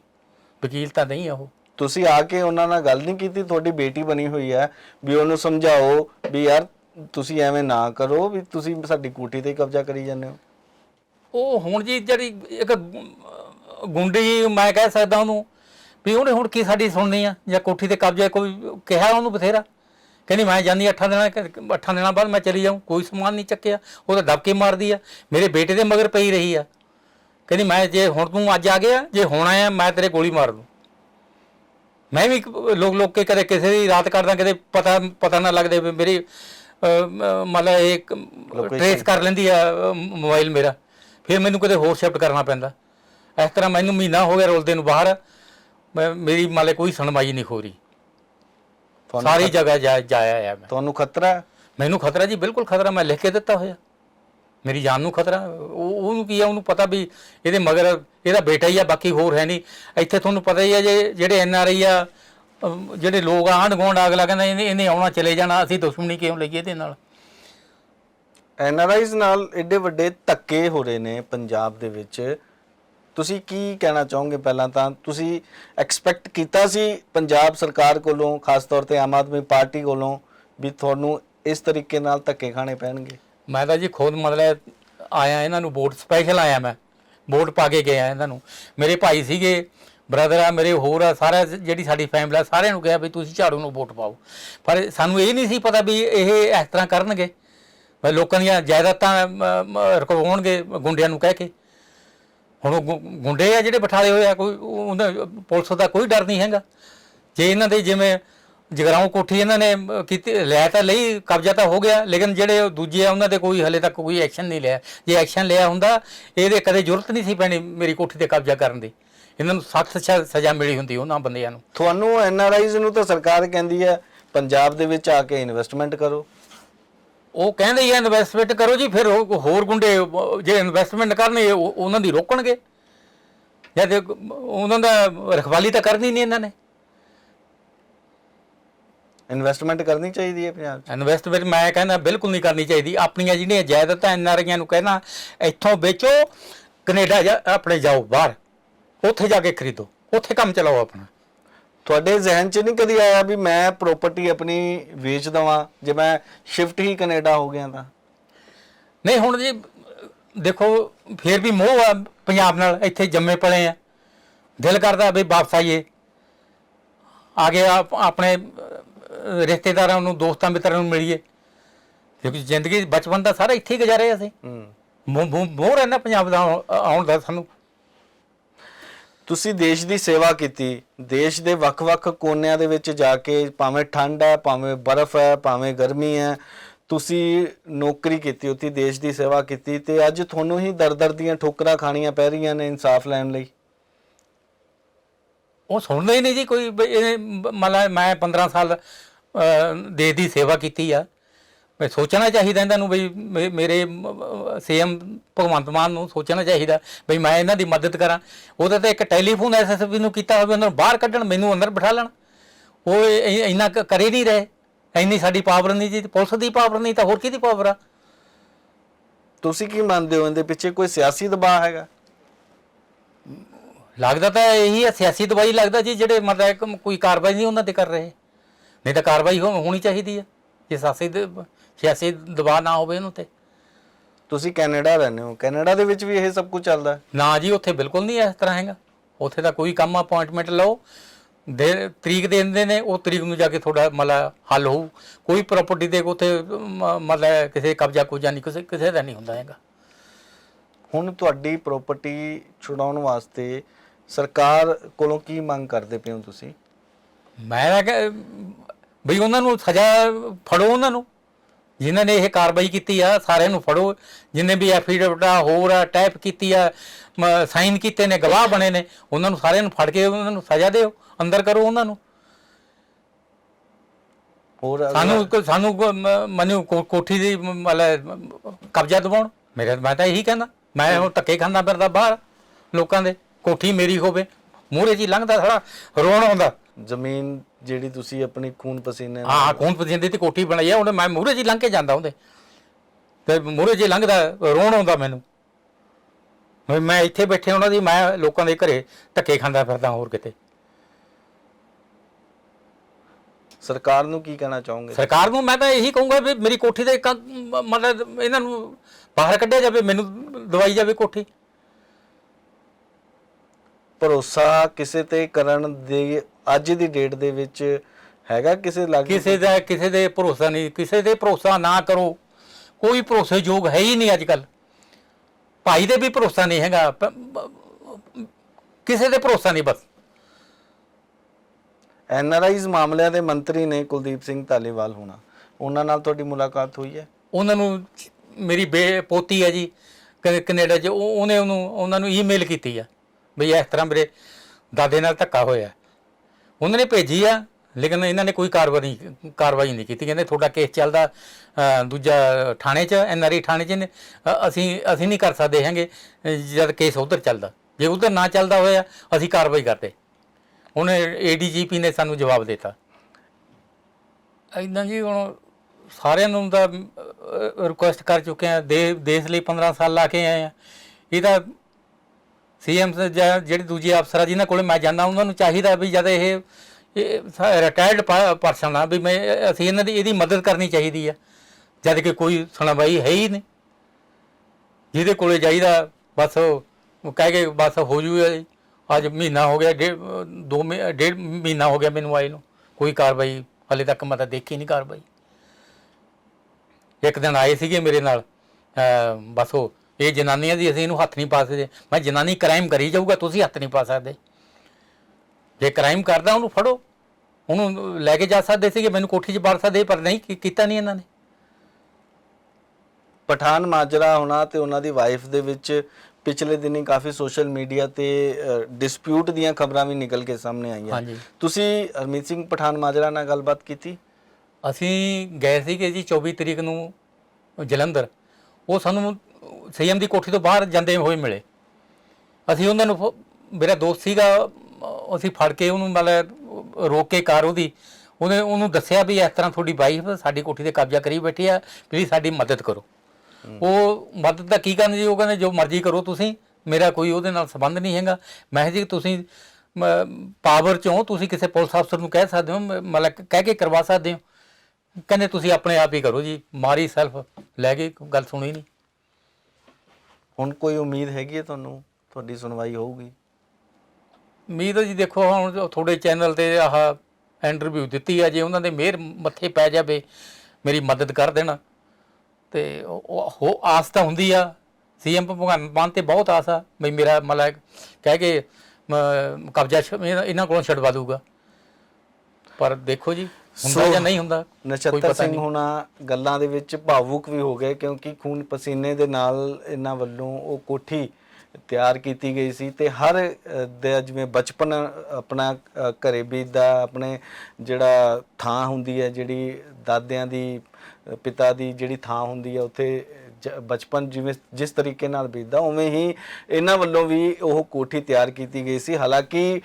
ਵਕੀਲ ਤਾਂ ਨਹੀਂ ਆ ਉਹ। ਤੁਸੀਂ ਆ ਕੇ ਉਹਨਾਂ ਨਾਲ ਗੱਲ ਨਹੀਂ ਕੀਤੀ? ਤੁਹਾਡੀ ਬੇਟੀ ਬਣੀ ਹੋਈ ਹੈ। ਵੀ ਉਹਨੂੰ ਸਮਝਾਓ ਵੀ ਯਾਰ ਤੁਸੀਂ ਐਵੇਂ ਨਾ ਕਰੋ ਵੀ ਤੁਸੀਂ ਸਾਡੀ ਕੋਠੀ ਤੇ ਕਬਜ਼ਾ ਕਰੀ ਜਾਂਦੇ ਹੋ। ਉਹ ਹੁਣ ਜੀ ਜਿਹੜੀ ਇੱਕ ਗੁ- ਗੁੰਡੀ ਮੈਂ ਕਹਿ ਸਕਦਾ ਉਹਨੂੰ ਵੀ ਉਹਨੇ ਹੁਣ ਕੀ ਸਾਡੀ ਸੁਣਨੀ ਆ? ਜਾਂ ਕੋਠੀ ਤੇ ਕਬਜ਼ਾ ਕੋਈ ਕਿਹਾ ਉਹਨੂੰ ਬਥੇਰਾ? ਕਹਿੰਦੀ ਮੈਂ ਜਾਂਦੀ ਅੱਠਾਂ ਦਿਨਾਂ ਅੱਠਾਂ ਦਿਨਾਂ ਬਾਅਦ ਮੈਂ ਚਲੀ ਜਾਊਂ ਕੋਈ ਸਮਾਨ ਨਹੀਂ ਚੱਕਿਆ। ਉਹ ਤਾਂ ਦਬਕੇ ਮਾਰਦੀ ਆ। ਮੇਰੇ ਬੇਟੇ ਦੇ ਮਗਰ ਪਈ ਰਹੀ ਆ। ਕਹਿੰਦੀ ਮੈਂ ਜੇ ਹੁਣ ਤੂੰ ਅੱਜ ਆ ਗਿਆ ਜੇ ਹੁਣ ਆਇਆ ਮੈਂ ਤੇਰੇ ਗੋਲੀ ਮਾਰ ਦੂੰ। ਮੈਂ ਵੀ ਲੋਕ ਲੋਕ ਕੇ ਕਦੇ ਕਿਸੇ ਦੀ ਰਾਤ ਕਰਦਾ ਕਦੇ ਪਤਾ ਪਤਾ ਨਾ ਲੱਗਦੇ ਵੀ ਮੇਰੀ ਮਤਲਬ ਇੱਕ ਟ੍ਰੇਸ ਕਰ ਲੈਂਦੀ ਆ ਮੋਬਾਈਲ ਮੇਰਾ। ਫਿਰ ਮੈਨੂੰ ਕਦੇ ਹੋਰ ਸ਼ਿਫਟ ਕਰਨਾ ਪੈਂਦਾ। ਇਸ ਤਰ੍ਹਾਂ ਮੈਨੂੰ ਮਹੀਨਾ ਹੋ ਗਿਆ ਰੋਲਦੇ ਨੂੰ ਬਾਹਰ। ਮੈਂ ਮੇਰੀ ਮਤਲਬ ਕੋਈ ਸੁਣਵਾਈ ਨਹੀਂ ਹੋ ਰਹੀ। ਤੁਹਾਨੂੰ ਸਾਰੀ ਜਗ੍ਹਾ ਜਾ ਜਾਇਆ ਆ ਮੈਂ। ਤੁਹਾਨੂੰ ਖਤਰਾ? ਹੈ ਮੈਨੂੰ ਖਤਰਾ ਜੀ ਬਿਲਕੁਲ ਖਤਰਾ ਮੈਂ ਲਿਖ ਕੇ ਦਿੱਤਾ ਹੋਇਆ। ਮੇਰੀ ਜਾਨ ਨੂੰ ਖਤਰਾ। ਉਹ ਉਹਨੂੰ ਕੀ ਆ ਉਹਨੂੰ ਪਤਾ ਵੀ ਇਹਦੇ ਮਗਰ ਇਹਦਾ ਬੇਟਾ ਹੀ ਆ ਬਾਕੀ ਹੋਰ ਹੈ ਨਹੀਂ। ਇੱਥੇ ਤੁਹਾਨੂੰ ਪਤਾ ਹੀ ਆ ਜੇ ਜਿਹੜੇ ਐਨ ਆਰ ਆਈ ਆ ਅਮ, ਜਿਹੜੇ ਲੋਕ ਆਂਢ ਗੁਆਂਢ ਅਗਲਾ ਕਹਿੰਦਾ ਇਹਨੇ ਇਹਨੇ ਆਉਣਾ ਚਲੇ ਜਾਣਾ ਅਸੀਂ ਦੁਸ਼ਮਣੀ ਕਿਉਂ ਲਈਏ ਇਹਦੇ ਨਾਲ? ਐਨਆਰਆਈਜ਼ ਨਾਲ ਐਡੇ ਵੱਡੇ ਧੱਕੇ ਹੋ ਰਹੇ ਨੇ ਪੰਜਾਬ ਦੇ ਵਿੱਚ। ਤੁਸੀਂ ਕੀ ਕਹਿਣਾ ਚਾਹੋਗੇ ਪਹਿਲਾਂ ਤਾਂ? ਤੁਸੀਂ ਐਕਸਪੈਕਟ ਕੀਤਾ ਸੀ ਪੰਜਾਬ ਸਰਕਾਰ ਕੋਲੋਂ, ਖਾਸ ਤੌਰ ਤੇ ਆਮ ਆਦਮੀ ਪਾਰਟੀ ਕੋਲੋਂ, ਵੀ ਤੁਹਾਨੂੰ ਇਸ ਤਰੀਕੇ ਨਾਲ ਧੱਕੇ ਖਾਣੇ ਪੈਣਗੇ? ਮੈਂ ਤਾਂ ਜੀ ਖੁਦ ਮਤਲਬ ਆਇਆ, ਇਹਨਾਂ ਨੂੰ ਵੋਟ ਸਪੈਸ਼ਲ ਆਇਆ ਮੈਂ। ਵੋਟ ਪਾ ਕੇ ਗਿਆ ਇਹਨਾਂ ਨੂੰ। ਮੇਰੇ ਭਾਈ ਸੀਗੇ ਬ੍ਰਦਰ ਆ, ਮੇਰੇ ਹੋਰ ਆ, ਸਾਰਾ ਜਿਹੜੀ ਸਾਡੀ ਫੈਮਿਲੀ ਆ, ਸਾਰਿਆਂ ਨੂੰ ਕਿਹਾ ਵੀ ਤੁਸੀਂ ਝਾੜੂ ਨੂੰ ਵੋਟ ਪਾਓ। ਪਰ ਸਾਨੂੰ ਇਹ ਨਹੀਂ ਸੀ ਪਤਾ ਵੀ ਇਹ ਇਸ ਤਰ੍ਹਾਂ ਕਰਨਗੇ। ਲੋਕਾਂ ਦੀਆਂ ਜਾਇਦਾਦਾਂ ਰਕਵਾਉਣਗੇ ਗੁੰਡਿਆਂ ਨੂੰ ਕਹਿ ਕੇ। ਹੁਣ ਉਹ ਗੁ- ਗੁੰਡੇ ਆ ਜਿਹੜੇ ਬਿਠਾਲੇ ਹੋਏ ਆ ਕੋਈ ਉਹਨਾਂ ਪੁਲਿਸ ਦਾ ਕੋਈ ਡਰ ਨਹੀਂ ਹੈਗਾ। ਜੇ ਇਹਨਾਂ ਦੇ ਜਿਵੇਂ ਜਗਰਾਉਂ ਕੋਠੀ ਇਹਨਾਂ ਨੇ ਅਮ, ਕੀਤੀ ਲੈ ਤਾਂ ਲਈ ਕਬਜ਼ਾ ਤਾਂ ਹੋ ਗਿਆ ਲੇਕਿਨ ਜਿਹੜੇ ਉਹ ਦੂਜੇ ਆ ਉਹਨਾਂ ਤੇ ਕੋਈ ਹਲੇ ਤੱਕ ਕੋਈ ਐਕਸ਼ਨ ਨਹੀਂ ਲਿਆ। ਜੇ ਐਕਸ਼ਨ ਲਿਆ ਹੁੰਦਾ ਇਹਦੇ ਕਦੇ ਜ਼ਰੂਰਤ ਨਹੀਂ ਸੀ ਪੈਣੀ ਮੇਰੀ ਕੋਠੀ ਤੇ ਕਬਜ਼ਾ ਕਰਨ ਦੀ। ਇਹਨਾਂ ਨੂੰ ਸਖਤ ਸਜ਼ਾ ਮਿਲੀ ਹੁੰਦੀ ਉਹਨਾਂ ਬੰਦਿਆਂ ਨੂੰ। ਤੁਹਾਨੂੰ ਐਨਆਰਆਈਜ਼ ਨੂੰ ਤਾਂ ਸਰਕਾਰ ਕਹਿੰਦੀ ਹੈ ਪੰਜਾਬ ਦੇ ਵਿੱਚ ਆ ਕੇ ਇਨਵੈਸਟਮੈਂਟ ਕਰੋ। ਉਹ ਕਹਿੰਦੇ ਹੀ ਇਨਵੈਸਟਮੈਂਟ ਕਰੋ ਜੀ ਫਿਰ ਉਹ ਹੋਰ ਗੁੰਡੇ ਜੇ ਇਨਵੈਸਟਮੈਂਟ ਕਰਨਗੇ ਉਹ- ਉਹਨਾਂ ਦੀ ਰੋਕਣਗੇ। ਜਦ ਉਹਨਾਂ ਦਾ ਰਖਵਾਲੀ ਤਾਂ ਕਰਨੀ ਨਹੀਂ ਇਹਨਾਂ ਨੇ। ਇਨਵੈਸਟਮੈਂਟ ਕਰਨੀ ਚਾਹੀਦੀ ਹੈ ਪੰਜਾਬ 'ਚ? ਇਨਵੈਸਟਮੈਂਟ ਮੈਂ ਕਹਿੰਦਾ ਬਿਲਕੁਲ ਨਹੀਂ ਕਰਨੀ ਚਾਹੀਦੀ। ਆਪਣੀਆਂ ਜਿਹੜੀਆਂ ਜਾਇਦਾਦਾਂ ਐਨਆਰਆਈਆਂ ਨੂੰ ਕਹਿਣਾ ਇੱਥੋਂ ਵੇਚੋ ਕੈਨੇਡਾ ਜਾ ਆਪਣੇ ਜਾਓ ਬਾਹਰ। ਉੱਥੇ ਜਾ ਕੇ ਖਰੀਦੋ। ਉੱਥੇ ਕੰਮ ਚਲਾਓ ਆਪਣਾ। ਤੁਹਾਡੇ ਜ਼ਿਹਨ 'ਚ ਨਹੀਂ ਕਦੀ ਆਇਆ ਵੀ ਮੈਂ ਪ੍ਰਾਪਰਟੀ ਆਪਣੀ ਵੇਚ ਦਵਾਂ? ਜੇ ਮੈਂ ਸ਼ਿਫਟ ਹੀ ਕੈਨੇਡਾ ਹੋ ਗਿਆ ਤਾਂ? ਨਹੀਂ ਹੁਣ ਜੀ ਦੇਖੋ ਫੇਰ ਵੀ ਮੋਹ ਆ ਪੰਜਾਬ ਨਾਲ ਇੱਥੇ ਜੰਮੇ ਪਲੇ ਆ। ਦਿਲ ਕਰਦਾ ਵੀ ਵਾਪਸ ਆਈਏ। ਆਗੇ ਆਪ ਆਪਣੇ ਰਿਸ਼ਤੇਦਾਰਾਂ ਨੂੰ ਦੋਸਤਾਂ ਮਿੱਤਰਾਂ ਨੂੰ ਮਿਲੀਏ। ਕਿਉਂਕਿ ਜ਼ਿੰਦਗੀ ਬਚਪਨ ਦਾ ਸਾਰਾ ਇੱਥੇ ਹੀ ਗੁਜ਼ਾਰਿਆ ਅਸੀਂ ਹੂੰ। ਮੋਹ ਮੋਹ- ਰਹਿਣਾ ਪੰਜਾਬ ਦਾ ਆਉਣ ਦਾ ਸਾਨੂੰ। ਤੁਸੀਂ ਦੇਸ਼ ਦੀ ਸੇਵਾ ਕੀਤੀ, ਦੇਸ਼ ਦੇ ਵੱਖ-ਵੱਖ ਕੋਨਿਆਂ ਦੇ ਵਿੱਚ ਜਾ ਕੇ ਭਾਵੇਂ ਠੰਡ ਹੈ, ਭਾਵੇਂ ਬਰਫ਼ ਹੈ, ਭਾਵੇਂ ਗਰਮੀ ਹੈ, ਤੁਸੀਂ ਨੌਕਰੀ ਕੀਤੀ, ਉੱਥੇ ਦੇਸ਼ ਦੀ ਸੇਵਾ ਕੀਤੀ ਤੇ ਅੱਜ ਤੁਹਾਨੂੰ ਹੀ ਦਰ-ਦਰ ਦੀਆਂ ਠੋਕਰਾਂ ਖਾਣੀਆਂ ਪੈ ਰਹੀਆਂ ਨੇ ਇਨਸਾਫ ਲੈਣ ਲਈ। ਉਹ ਸੁਣਦਾ ਹੀ ਨਹੀਂ ਜੀ ਕੋਈ ਵੀ ਮਤਲਬ ਮੈਂ 15 ਸਾਲ ਦੇਸ਼ ਦੀ ਸੇਵਾ ਕੀਤੀ ਆ। ਮੈਂ ਸੋਚਣਾ ਚਾਹੀਦਾ ਇਹਨਾਂ ਨੂੰ ਵੀ ਮੇ- ਮੇਰੇ ਸੀਐਮ ਭਗਵੰਤ ਮਾਨ ਨੂੰ ਸੋਚਣਾ ਚਾਹੀਦਾ ਵੀ ਮੈਂ ਇਹਨਾਂ ਦੀ ਮਦਦ ਕਰਾਂ। ਉਹਦਾ ਤਾਂ ਇੱਕ ਟੈਲੀਫੋਨ ਐਸਐਸਪੀ ਨੂੰ ਕੀਤਾ ਹੋਵੇ ਉਹਨਾਂ ਨੂੰ ਬਾਹਰ ਕੱਢਣ ਮੈਨੂੰ ਅੰਦਰ ਬਿਠਾ ਲੈਣ। ਉਹ ਇਹ- ਇਹ- ਇੰਨਾ ਕੁ ਕਰੇ ਨਹੀਂ ਰਹੇ। ਇੰਨੀ ਸਾਡੀ ਪਾਵਰ ਨਹੀਂ ਜੀ ਪੁਲਿਸ ਦੀ ਪਾਵਰ ਨਹੀਂ ਤਾਂ ਹੋਰ ਕਿਹਦੀ ਪਾਵਰ ਆ? ਤੁਸੀਂ ਕੀ ਮੰਨਦੇ ਹੋ? ਇਹਦੇ ਪਿੱਛੇ ਕੋਈ ਸਿਆਸੀ ਦਬਾਅ ਹੈਗਾ? ਲੱਗਦਾ ਤਾਂ ਇਹੀ ਹੈ ਸਿਆਸੀ ਦਵਾਈ ਲੱਗਦਾ ਜੀ ਜਿਹੜੇ ਮਤਲਬ ਇੱਕ ਕੋਈ ਕਾਰਵਾਈ ਨਹੀਂ ਉਹਨਾਂ ਤੇ ਕਰ ਰਹੇ। ਨਹੀਂ ਤਾਂ ਕਾਰਵਾਈ ਹੋ- ਹੋਣੀ ਚਾਹੀਦੀ ਹੈ ਜੇ ਸਿਆਸੀ ਦ- ਸਿਆਸੀ ਦਬਾਅ ਨਾ ਹੋਵੇ ਉਹਨੂੰ ਤੇ। ਤੁਸੀਂ ਕੈਨੇਡਾ ਰਹਿੰਦੇ ਹੋ। ਕੈਨੇਡਾ ਦੇ ਵਿੱਚ ਵੀ ਇਹ ਸਭ ਕੁਝ ਚੱਲਦਾ ਹੈ? ਨਾ ਜੀ ਉੱਥੇ ਬਿਲਕੁਲ ਨਹੀਂ ਇਸ ਤਰ੍ਹਾਂ ਹੈਗਾ। ਉੱਥੇ ਦਾ ਕੋਈ ਕੰਮ ਅਪਾਇੰਟਮੈਂਟ ਲਓ। ਦੇ ਤਰੀਕ ਦੇ ਦਿੰਦੇ ਨੇ ਉਹ ਤਰੀਕ ਨੂੰ ਜਾ ਕੇ ਤੁਹਾਡਾ ਮਤਲਬ ਹੱਲ ਹੋਊ। ਕੋਈ ਪ੍ਰਾਪਰਟੀ ਦੇ ਉੱਥੇ ਮ- ਮਤਲਬ ਕਿਸੇ ਕਬਜ਼ਾ ਕੁਜਾ ਨਹੀਂ ਕਿਸੇ ਕਿਸੇ ਦਾ ਨਹੀਂ ਹੁੰਦਾ ਹੈਗਾ। ਹੁਣ ਤੁਹਾਡੀ ਪ੍ਰਾਪਰਟੀ ਛੁਡਾਉਣ ਵਾਸਤੇ ਸਰਕਾਰ ਕੋਲੋਂ ਕੀ ਮੰਗ ਕਰਦੇ ਪਏ ਹੋ ਤੁਸੀਂ? ਮੈਂ ਤਾਂ ਕਿ ਬਈ ਉਹਨਾਂ ਨੂੰ ਸਜ਼ਾ ਫੜੋ ਉਹਨਾਂ ਨੂੰ। ਜਿਨ੍ਹਾਂ ਨੇ ਇਹ ਕਾਰਵਾਈ ਕੀਤੀ ਆ ਸਾਰਿਆਂ ਨੂੰ ਫੜੋ। ਜਿੰਨੇ ਵੀ ਐਫੀਡੇਵਿਟ ਆ ਹੋਰ ਆ ਟਾਈਪ ਕੀਤੀ ਆ ਸਾਈਨ ਕੀਤੇ ਨੇ ਗਵਾਹ ਬਣੇ ਨੇ ਉਹਨਾਂ ਨੂੰ ਸਾਰਿਆਂ ਨੂੰ ਫੜ ਕੇ ਉਹਨਾਂ ਨੂੰ ਸਜ਼ਾ ਦਿਓ ਅੰਦਰ ਕਰੋ ਉਹਨਾਂ ਨੂੰ। ਹੋਰ ਸਾਨੂੰ ਸਾਨੂੰ ਮੈਨੂੰ ਕੋ- ਕੋਠੀ ਦੀ ਕਬਜ਼ਾ ਦਿਵਾਉਣ। ਮੇਰੇ ਮੈਂ ਤਾਂ ਇਹੀ ਕਹਿੰਦਾ ਮੈਂ ਹੁਣ ਧੱਕੇ ਖਾਂਦਾ ਫਿਰਦਾ ਬਾਹਰ ਲੋਕਾਂ ਦੇ ਕੋਠੀ ਮੇਰੀ ਹੋਵੇ ਮੂਹਰੇ ਜੀ ਲੰਘਦਾ ਥੋੜਾ ਰੋਣ ਆਉਂਦਾ। ਜ਼ਮੀਨ ਜਿਹੜੀ ਤੁਸੀਂ ਆਪਣੀ ਖੂਨ ਪਸੀਨੇ ਨਾਲ- ਹਾਂ ਕੌਣ ਪਸੰਦੀ ਤੇ ਕੋਠੀ ਬਣਾਈ ਆ ਉਹਨੇ ਮੈਂ ਮੂਹਰੇ ਜੀ ਲੰਘ ਕੇ ਜਾਂਦਾ ਉਹਦੇ। ਤੇ ਮੂਹਰੇ ਜੀ ਲੰਘਦਾ ਰੋਣ ਆਉਂਦਾ ਮੈਨੂੰ। ਵੀ ਮੈਂ ਇੱਥੇ ਬੈਠੇ ਉਹਨਾਂ ਦੀ ਮੈਂ ਲੋਕਾਂ ਦੇ ਘਰੇ ਧੱਕੇ ਖਾਂਦਾ ਫਿਰਦਾ ਹੋਰ ਕਿਤੇ। ਸਰਕਾਰ ਨੂੰ ਕੀ ਕਹਿਣਾ ਚਾਹੋਗੇ? ਸਰਕਾਰ ਨੂੰ ਮੈਂ ਤਾਂ ਇਹੀ ਕਹੂੰਗਾ ਵੀ ਮੇਰੀ ਕੋਠੀ ਦੇ ਕ- ਮ- ਮਤਲਬ ਇਹਨਾਂ ਨੂੰ ਬਾਹਰ ਕੱਢਿਆ ਜਾਵੇ ਮੈਨੂੰ ਦਵਾਈ ਜਾਵੇ ਕੋਠੀ। ਭਰੋਸਾ ਕਿਸੇ ਤੇ ਕਰਨ ਦੀ ਅੱਜ ਦੀ ਡੇਟ ਦੇ ਵਿੱਚ ਹੈਗਾ ਕਿਸੇ ਲਾਗੇ? ਕਿਸੇ ਦਾ ਕਿਸੇ ਦੇ ਭਰੋਸਾ ਨਹੀਂ ਕਿਸੇ ਦੇ ਭਰੋਸਾ ਨਾ ਕਰੋ। ਕੋਈ ਭਰੋਸੇਯੋਗ ਹੈ ਹੀ ਨਹੀਂ ਅੱਜ ਕੱਲ ਭਾਈ ਦੇ ਵੀ ਭਰੋਸਾ ਨਹੀਂ ਹੈਗਾ ਪ- ਕਿਸੇ ਦੇ ਭਰੋਸਾ ਨਹੀਂ ਬਸ। ਐਨਆਰਆਈਜ਼ ਮਾਮਲਿਆਂ ਦੇ ਮੰਤਰੀ ਨੇ ਕੁਲਦੀਪ ਸਿੰਘ ਧਾਲੀਵਾਲ ਹੋਣਾ। ਉਹਨਾਂ ਨਾਲ ਤੁਹਾਡੀ ਮੁਲਾਕਾਤ ਹੋਈ ਹੈ? ਉਹਨਾਂ ਨੂੰ ਮੇਰੀ ਬੇ ਪੋਤੀ ਹੈ ਜੀ ਕਨੇ- ਕੈਨੇਡਾ 'ਚ ਉਹ- ਉਹਨੇ ਉਹਨੂੰ ਉਹਨਾਂ ਨੂੰ ਈਮੇਲ ਕੀਤੀ ਆ। ਵੀ ਇਸ ਤਰ੍ਹਾਂ ਮੇਰੇ ਦਾਦੇ ਨਾਲ ਧੱਕਾ ਹੋਇਆ। ਉਹਨਾਂ ਨੇ ਭੇਜੀ ਆ, ਲੇਕਿਨ ਇਹਨਾਂ ਨੇ ਕੋਈ ਕਾਰਵਾਈ ਨਹੀਂ ਕਾਰਵਾਈ ਨਹੀਂ ਕੀਤੀ। ਕਹਿੰਦੇ ਤੁਹਾਡਾ ਕੇਸ ਚੱਲਦਾ ਦੂਜਾ ਥਾਣੇ 'ਚ ਐਨਆਰਆਈ ਥਾਣੇ 'ਚ ਨੇ। ਅਸੀਂ ਅਸੀਂ ਨਹੀਂ ਕਰ ਸਕਦੇ ਹੈਗੇ, ਜਦ ਕੇਸ ਉਧਰ ਚੱਲਦਾ। ਜੇ ਉਧਰ ਨਾ ਚੱਲਦਾ ਹੋਇਆ, ਅਸੀਂ ਕਾਰਵਾਈ ਕਰਦੇ। ਉਹਨੇ ਏਡੀਜੀਪੀ ਨੇ ਸਾਨੂੰ ਜਵਾਬ ਦਿੱਤਾ। ਇਦਾਂ ਜੀ ਹੁਣ ਸਾਰਿਆਂ ਨੂੰ ਤਾਂ ਰਿਕੁਐਸਟ ਕਰ ਚੁੱਕੇ ਆ। ਦੇਸ਼ ਲਈ 15 ਸਾਲ ਲਾ ਕੇ ਆਏ ਆ। ਇਹਦਾ ਸੀਐਮ ਜਿਹੜੇ ਦੂਜੇ ਅਫਸਰ ਆ ਜਿਨ੍ਹਾਂ ਕੋਲੇ ਮੈਂ ਜਾਂਦਾ, ਉਹਨਾਂ ਨੂੰ ਚਾਹੀਦਾ ਵੀ ਜਦ ਇਹ ਰਿਟਾਇਰਡ ਪਰਸਨ ਆ ਵੀ ਮੈਂ, ਅਸੀਂ ਇਹਨਾਂ ਦੀ ਇਹਦੀ ਮਦਦ ਕਰਨੀ ਚਾਹੀਦੀ ਆ। ਜਦ ਕਿ ਕੋਈ ਸੁਣਵਾਈ ਹੈ ਹੀ ਨਹੀਂ। ਜਿਹਦੇ ਕੋਲੇ ਜਾਈਦਾ, ਬਸ ਉਹ ਕਹਿ ਕੇ ਬਸ ਹੋ ਜੂਗਾ ਜੀ। ਅੱਜ ਮਹੀਨਾ ਹੋ ਗਿਆ, ਡੇਢ, ਦੋ ਮਹੀ- ਡੇਢ ਮਹੀਨਾ ਹੋ ਗਿਆ ਮੈਨੂੰ ਆਏ ਨੂੰ। ਕੋਈ ਕਾਰਵਾਈ ਹਲੇ ਤੱਕ ਮੈਂ ਤਾਂ ਦੇਖੀ ਨਹੀਂ ਕਾਰਵਾਈ। ਇੱਕ ਦਿਨ ਆਏ ਸੀਗੇ ਮੇਰੇ ਨਾਲ ਬਸ ਉਹ ਇਹ ਜਨਾਨੀਆਂ ਦੀ ਅਸੀਂ ਇਹਨੂੰ ਹੱਥ ਨਹੀਂ ਪਾ ਸਕਦੇ। ਮੈਂ ਜਨਾਨੀ ਕ੍ਰਾਈਮ ਕਰੀ ਜਾਊਗਾ ਤੁਸੀਂ ਹੱਥ ਨਹੀਂ ਪਾ ਸਕਦੇ। ਜੇ ਕ੍ਰਾਈਮ ਕਰਦਾ ਉਹਨੂੰ ਫੜੋ। ਉਹਨੂੰ ਲੈ ਕੇ ਜਾ ਸਕਦੇ ਸੀਗੇ ਮੈਨੂੰ ਕੋਠੀ 'ਚ ਬਾੜ ਸਕਦੇ ਪਰ ਨਹੀਂ ਕੀਤਾ ਨਹੀਂ ਇਹਨਾਂ ਨੇ। ਪਠਾਨ ਮਾਜਰਾ ਹੋਣਾ ਤੇ ਉਹਨਾਂ ਦੀ ਵਾਈਫ ਦੇ ਵਿੱਚ ਪਿਛਲੇ ਦਿਨੀ ਕਾਫੀ ਸੋਸ਼ਲ ਮੀਡੀਆ ਤੇ ਡਿਸਪਿਊਟ ਦੀਆਂ ਖਬਰਾਂ ਵੀ ਨਿਕਲ ਕੇ ਸਾਹਮਣੇ ਆਈਆਂ। ਤੁਸੀਂ ਹਰਮੀਤ ਸਿੰਘ ਪਠਾਨ ਮਾਜਰਾ ਨਾਲ ਗੱਲਬਾਤ ਕੀਤੀ? ਅਸੀਂ ਗਏ ਸੀਗੇ ਜੀ 24 ਤਰੀਕ ਨੂੰ ਜਲੰਧਰ। ਉਹ ਸਾਨੂੰ ਸੀਐਮ ਦੀ ਕੋਠੀ ਤੋਂ ਬਾਹਰ ਜਾਂਦੇ ਹੋਏ ਮਿਲੇ। ਅਸੀਂ ਉਹਨਾਂ ਨੂੰ ਫ- ਮੇਰਾ ਦੋਸਤ ਸੀਗਾ ਅਸੀਂ ਫੜ ਕੇ ਉਹਨੂੰ ਮਤਲਬ ਰੋਕ ਕੇ ਕਾਰ ਉਹਦੀ ਉਹਨੇ ਉਹਨੂੰ ਦੱਸਿਆ ਵੀ ਇਸ ਤਰ੍ਹਾਂ ਤੁਹਾਡੀ ਵਾਈਫ ਸਾਡੀ ਕੋਠੀ ਤੇ ਕਬਜ਼ਾ ਕਰੀ ਬੈਠੀ ਆ ਪਲੀਜ਼ ਸਾਡੀ ਮਦਦ ਕਰੋ। ਉਹ ਮਦਦ ਦਾ ਕੀ ਕਰਨ ਜੀ? ਉਹ ਕਹਿੰਦੇ ਜੋ ਮਰਜ਼ੀ ਕਰੋ ਤੁਸੀਂ ਮੇਰਾ ਕੋਈ ਉਹਦੇ ਨਾਲ ਸੰਬੰਧ ਨਹੀਂ ਹੈਗਾ। ਮੈਂ ਕਿਹਾ ਜੀ ਤੁਸੀਂ ਪਾਵਰ ਚੋਂ ਤੁਸੀਂ ਕਿਸੇ ਪੁਲਿਸ ਅਫਸਰ ਨੂੰ ਕਹਿ ਸਕਦੇ ਹੋ ਮ- ਮਤਲਬ ਕਹਿ ਕੇ ਕਰਵਾ ਸਕਦੇ ਹੋ। ਕਹਿੰਦੇ ਤੁਸੀਂ ਆਪਣੇ ਆਪ ਹੀ ਕਰੋ ਜੀ ਮਾਰੀ ਸੈਲਫ ਲੈ ਕੇ ਗੱਲ ਸੁਣੀ ਨਹੀਂ। ਹੁਣ ਕੋਈ ਉਮੀਦ ਹੈਗੀ ਹੈ ਤੁਹਾਨੂੰ? ਤੁਹਾਡੀ ਸੁਣਵਾਈ ਹੋਊਗੀ? ਉਮੀਦ ਹੈ ਜੀ ਦੇਖੋ ਹੁਣ ਤੁਹਾਡੇ ਚੈਨਲ ਤੇ ਆਹ ਇੰਟਰਵਿਊ ਦਿੱਤੀ ਆ ਜੇ ਉਹਨਾਂ ਦੇ ਮਿਹਰ ਮੱਥੇ ਪੈ ਜਾਵੇ ਮੇਰੀ ਮਦਦ ਕਰ ਦੇਣ। ਤੇ ਉਹ- ਉਹ ਆਸ ਤਾਂ ਹੁੰਦੀ ਆ। ਸੀਐਮ ਭਗਵੰਤ ਮਾਨ ਤੇ ਬਹੁਤ ਆਸ ਆ ਵੀ ਮੇਰਾ ਮਤਲਬ ਕਹਿ ਕੇ ਮ, ਕਬਜ਼ਾ ਛ- ਇਹਨਾਂ ਇਹਨਾਂ ਕੋਲੋਂ ਛਡਵਾ ਦੂਗਾ ਪਰ ਦੇਖੋ ਜੀ। ਹੁੰਦਾ ਜਾਂ ਨਹੀਂ ਹੁੰਦਾ ਨਛੱਤਰ ਸਿੰਘ ਹੁਣਾ ਗੱਲਾਂ ਦੇ ਵਿੱਚ ਭਾਵੁਕ ਵੀ ਹੋ ਗਏ ਕਿਉਂਕਿ ਖੂਨ ਪਸੀਨੇ ਦੇ ਨਾਲ ਇਹਨਾਂ ਵੱਲੋਂ ਉਹ ਕੋਠੀ ਤਿਆਰ ਕੀਤੀ ਗਈ ਸੀ ਤੇ ਹਰ ਦੇ ਜਿਵੇਂ ਬਚਪਨ ਆਪਣਾ ਘਰੇ ਬੀਤਦਾ ਆਪਣੇ ਜਿਹੜਾ ਥਾਂ ਹੁੰਦੀ ਹੈ ਜਿਹੜੀ ਦਾਦਿਆਂ ਦੀ ਪਿਤਾ ਦੀ ਜਿਹੜੀ ਥਾਂ ਹੁੰਦੀ ਹੈ ਉੱਥੇ ਬਚਪਨ ਜਿਵੇਂ ਜਿਸ ਤਰੀਕੇ ਨਾਲ ਬੀਤਦਾ ਉਵੇਂ ਹੀ ਇਹਨਾਂ ਵੱਲੋਂ ਵੀ ਉਹ ਕੋਠੀ ਤਿਆਰ ਕੀਤੀ ਗਈ ਸੀ। ਹਾਲਾਂਕਿ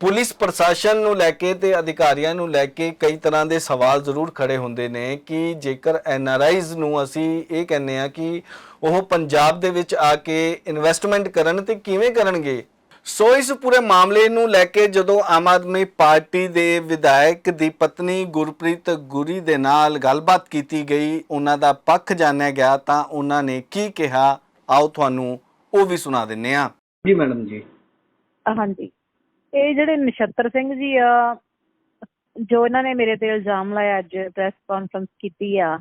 ਪੁਲਿਸ ਪ੍ਰਸ਼ਾਸਨ ਨੂੰ ਲੈ ਕੇ ਤੇ ਅਧਿਕਾਰੀਆਂ ਨੂੰ ਲੈ ਕੇ ਕਈ ਤਰ੍ਹਾਂ ਦੇ ਸਵਾਲ ਜ਼ਰੂਰ ਖੜੇ ਹੁੰਦੇ ਨੇ ਕਿ ਜੇਕਰ ਐਨਆਰਆਈਜ਼ ਨੂੰ ਅਸੀਂ ਇਹ ਕਹਿੰਨੇ ਆ ਕਿ ਉਹ ਪੰਜਾਬ ਦੇ ਵਿੱਚ ਆ ਕੇ ਇਨਵੈਸਟਮੈਂਟ ਕਰਨ ਤੇ ਕਿਵੇਂ ਕਰਨਗੇ? ਸੋ ਇਸ ਪੂਰੇ ਮਾਮਲੇ ਨੂੰ ਲੈ ਕੇ ਜਦੋਂ ਆਮ ਆਦਮੀ ਪਾਰਟੀ ਦੇ ਵਿਧਾਇਕ ਦੀ ਪਤਨੀ ਗੁਰਪ੍ਰੀਤ ਗੁਰੀ ਦੇ ਨਾਲ ਗੱਲਬਾਤ ਕੀਤੀ ਗਈ ਉਹਨਾਂ ਦਾ ਪੱਖ ਜਾਣਿਆ ਗਿਆ ਤਾਂ ਉਹਨਾਂ ਨੇ ਕੀ ਕਿਹਾ? ਆਓ ਤੁਹਾਨੂੰ ਉਹ ਵੀ ਸੁਣਾ ਦਿੰਨੇ ਆ ਜੀ ਮੈਡਮ ਜੀ। ਹਾਂਜੀ। ਇਹ ਜਿਹੜੇ ਨਛੱਤਰ ਸਿੰਘ ਜੀ ਆ, ਜੋ ਇਹਨਾਂ ਨੇ ਮੇਰੇ ਤੇ ਇਲਜ਼ਾਮ ਲਾਇਆ ਅੱਜ ਪ੍ਰੈਸ ਕਾਨਫਰੰਸ ਕੀਤੀ ਆ,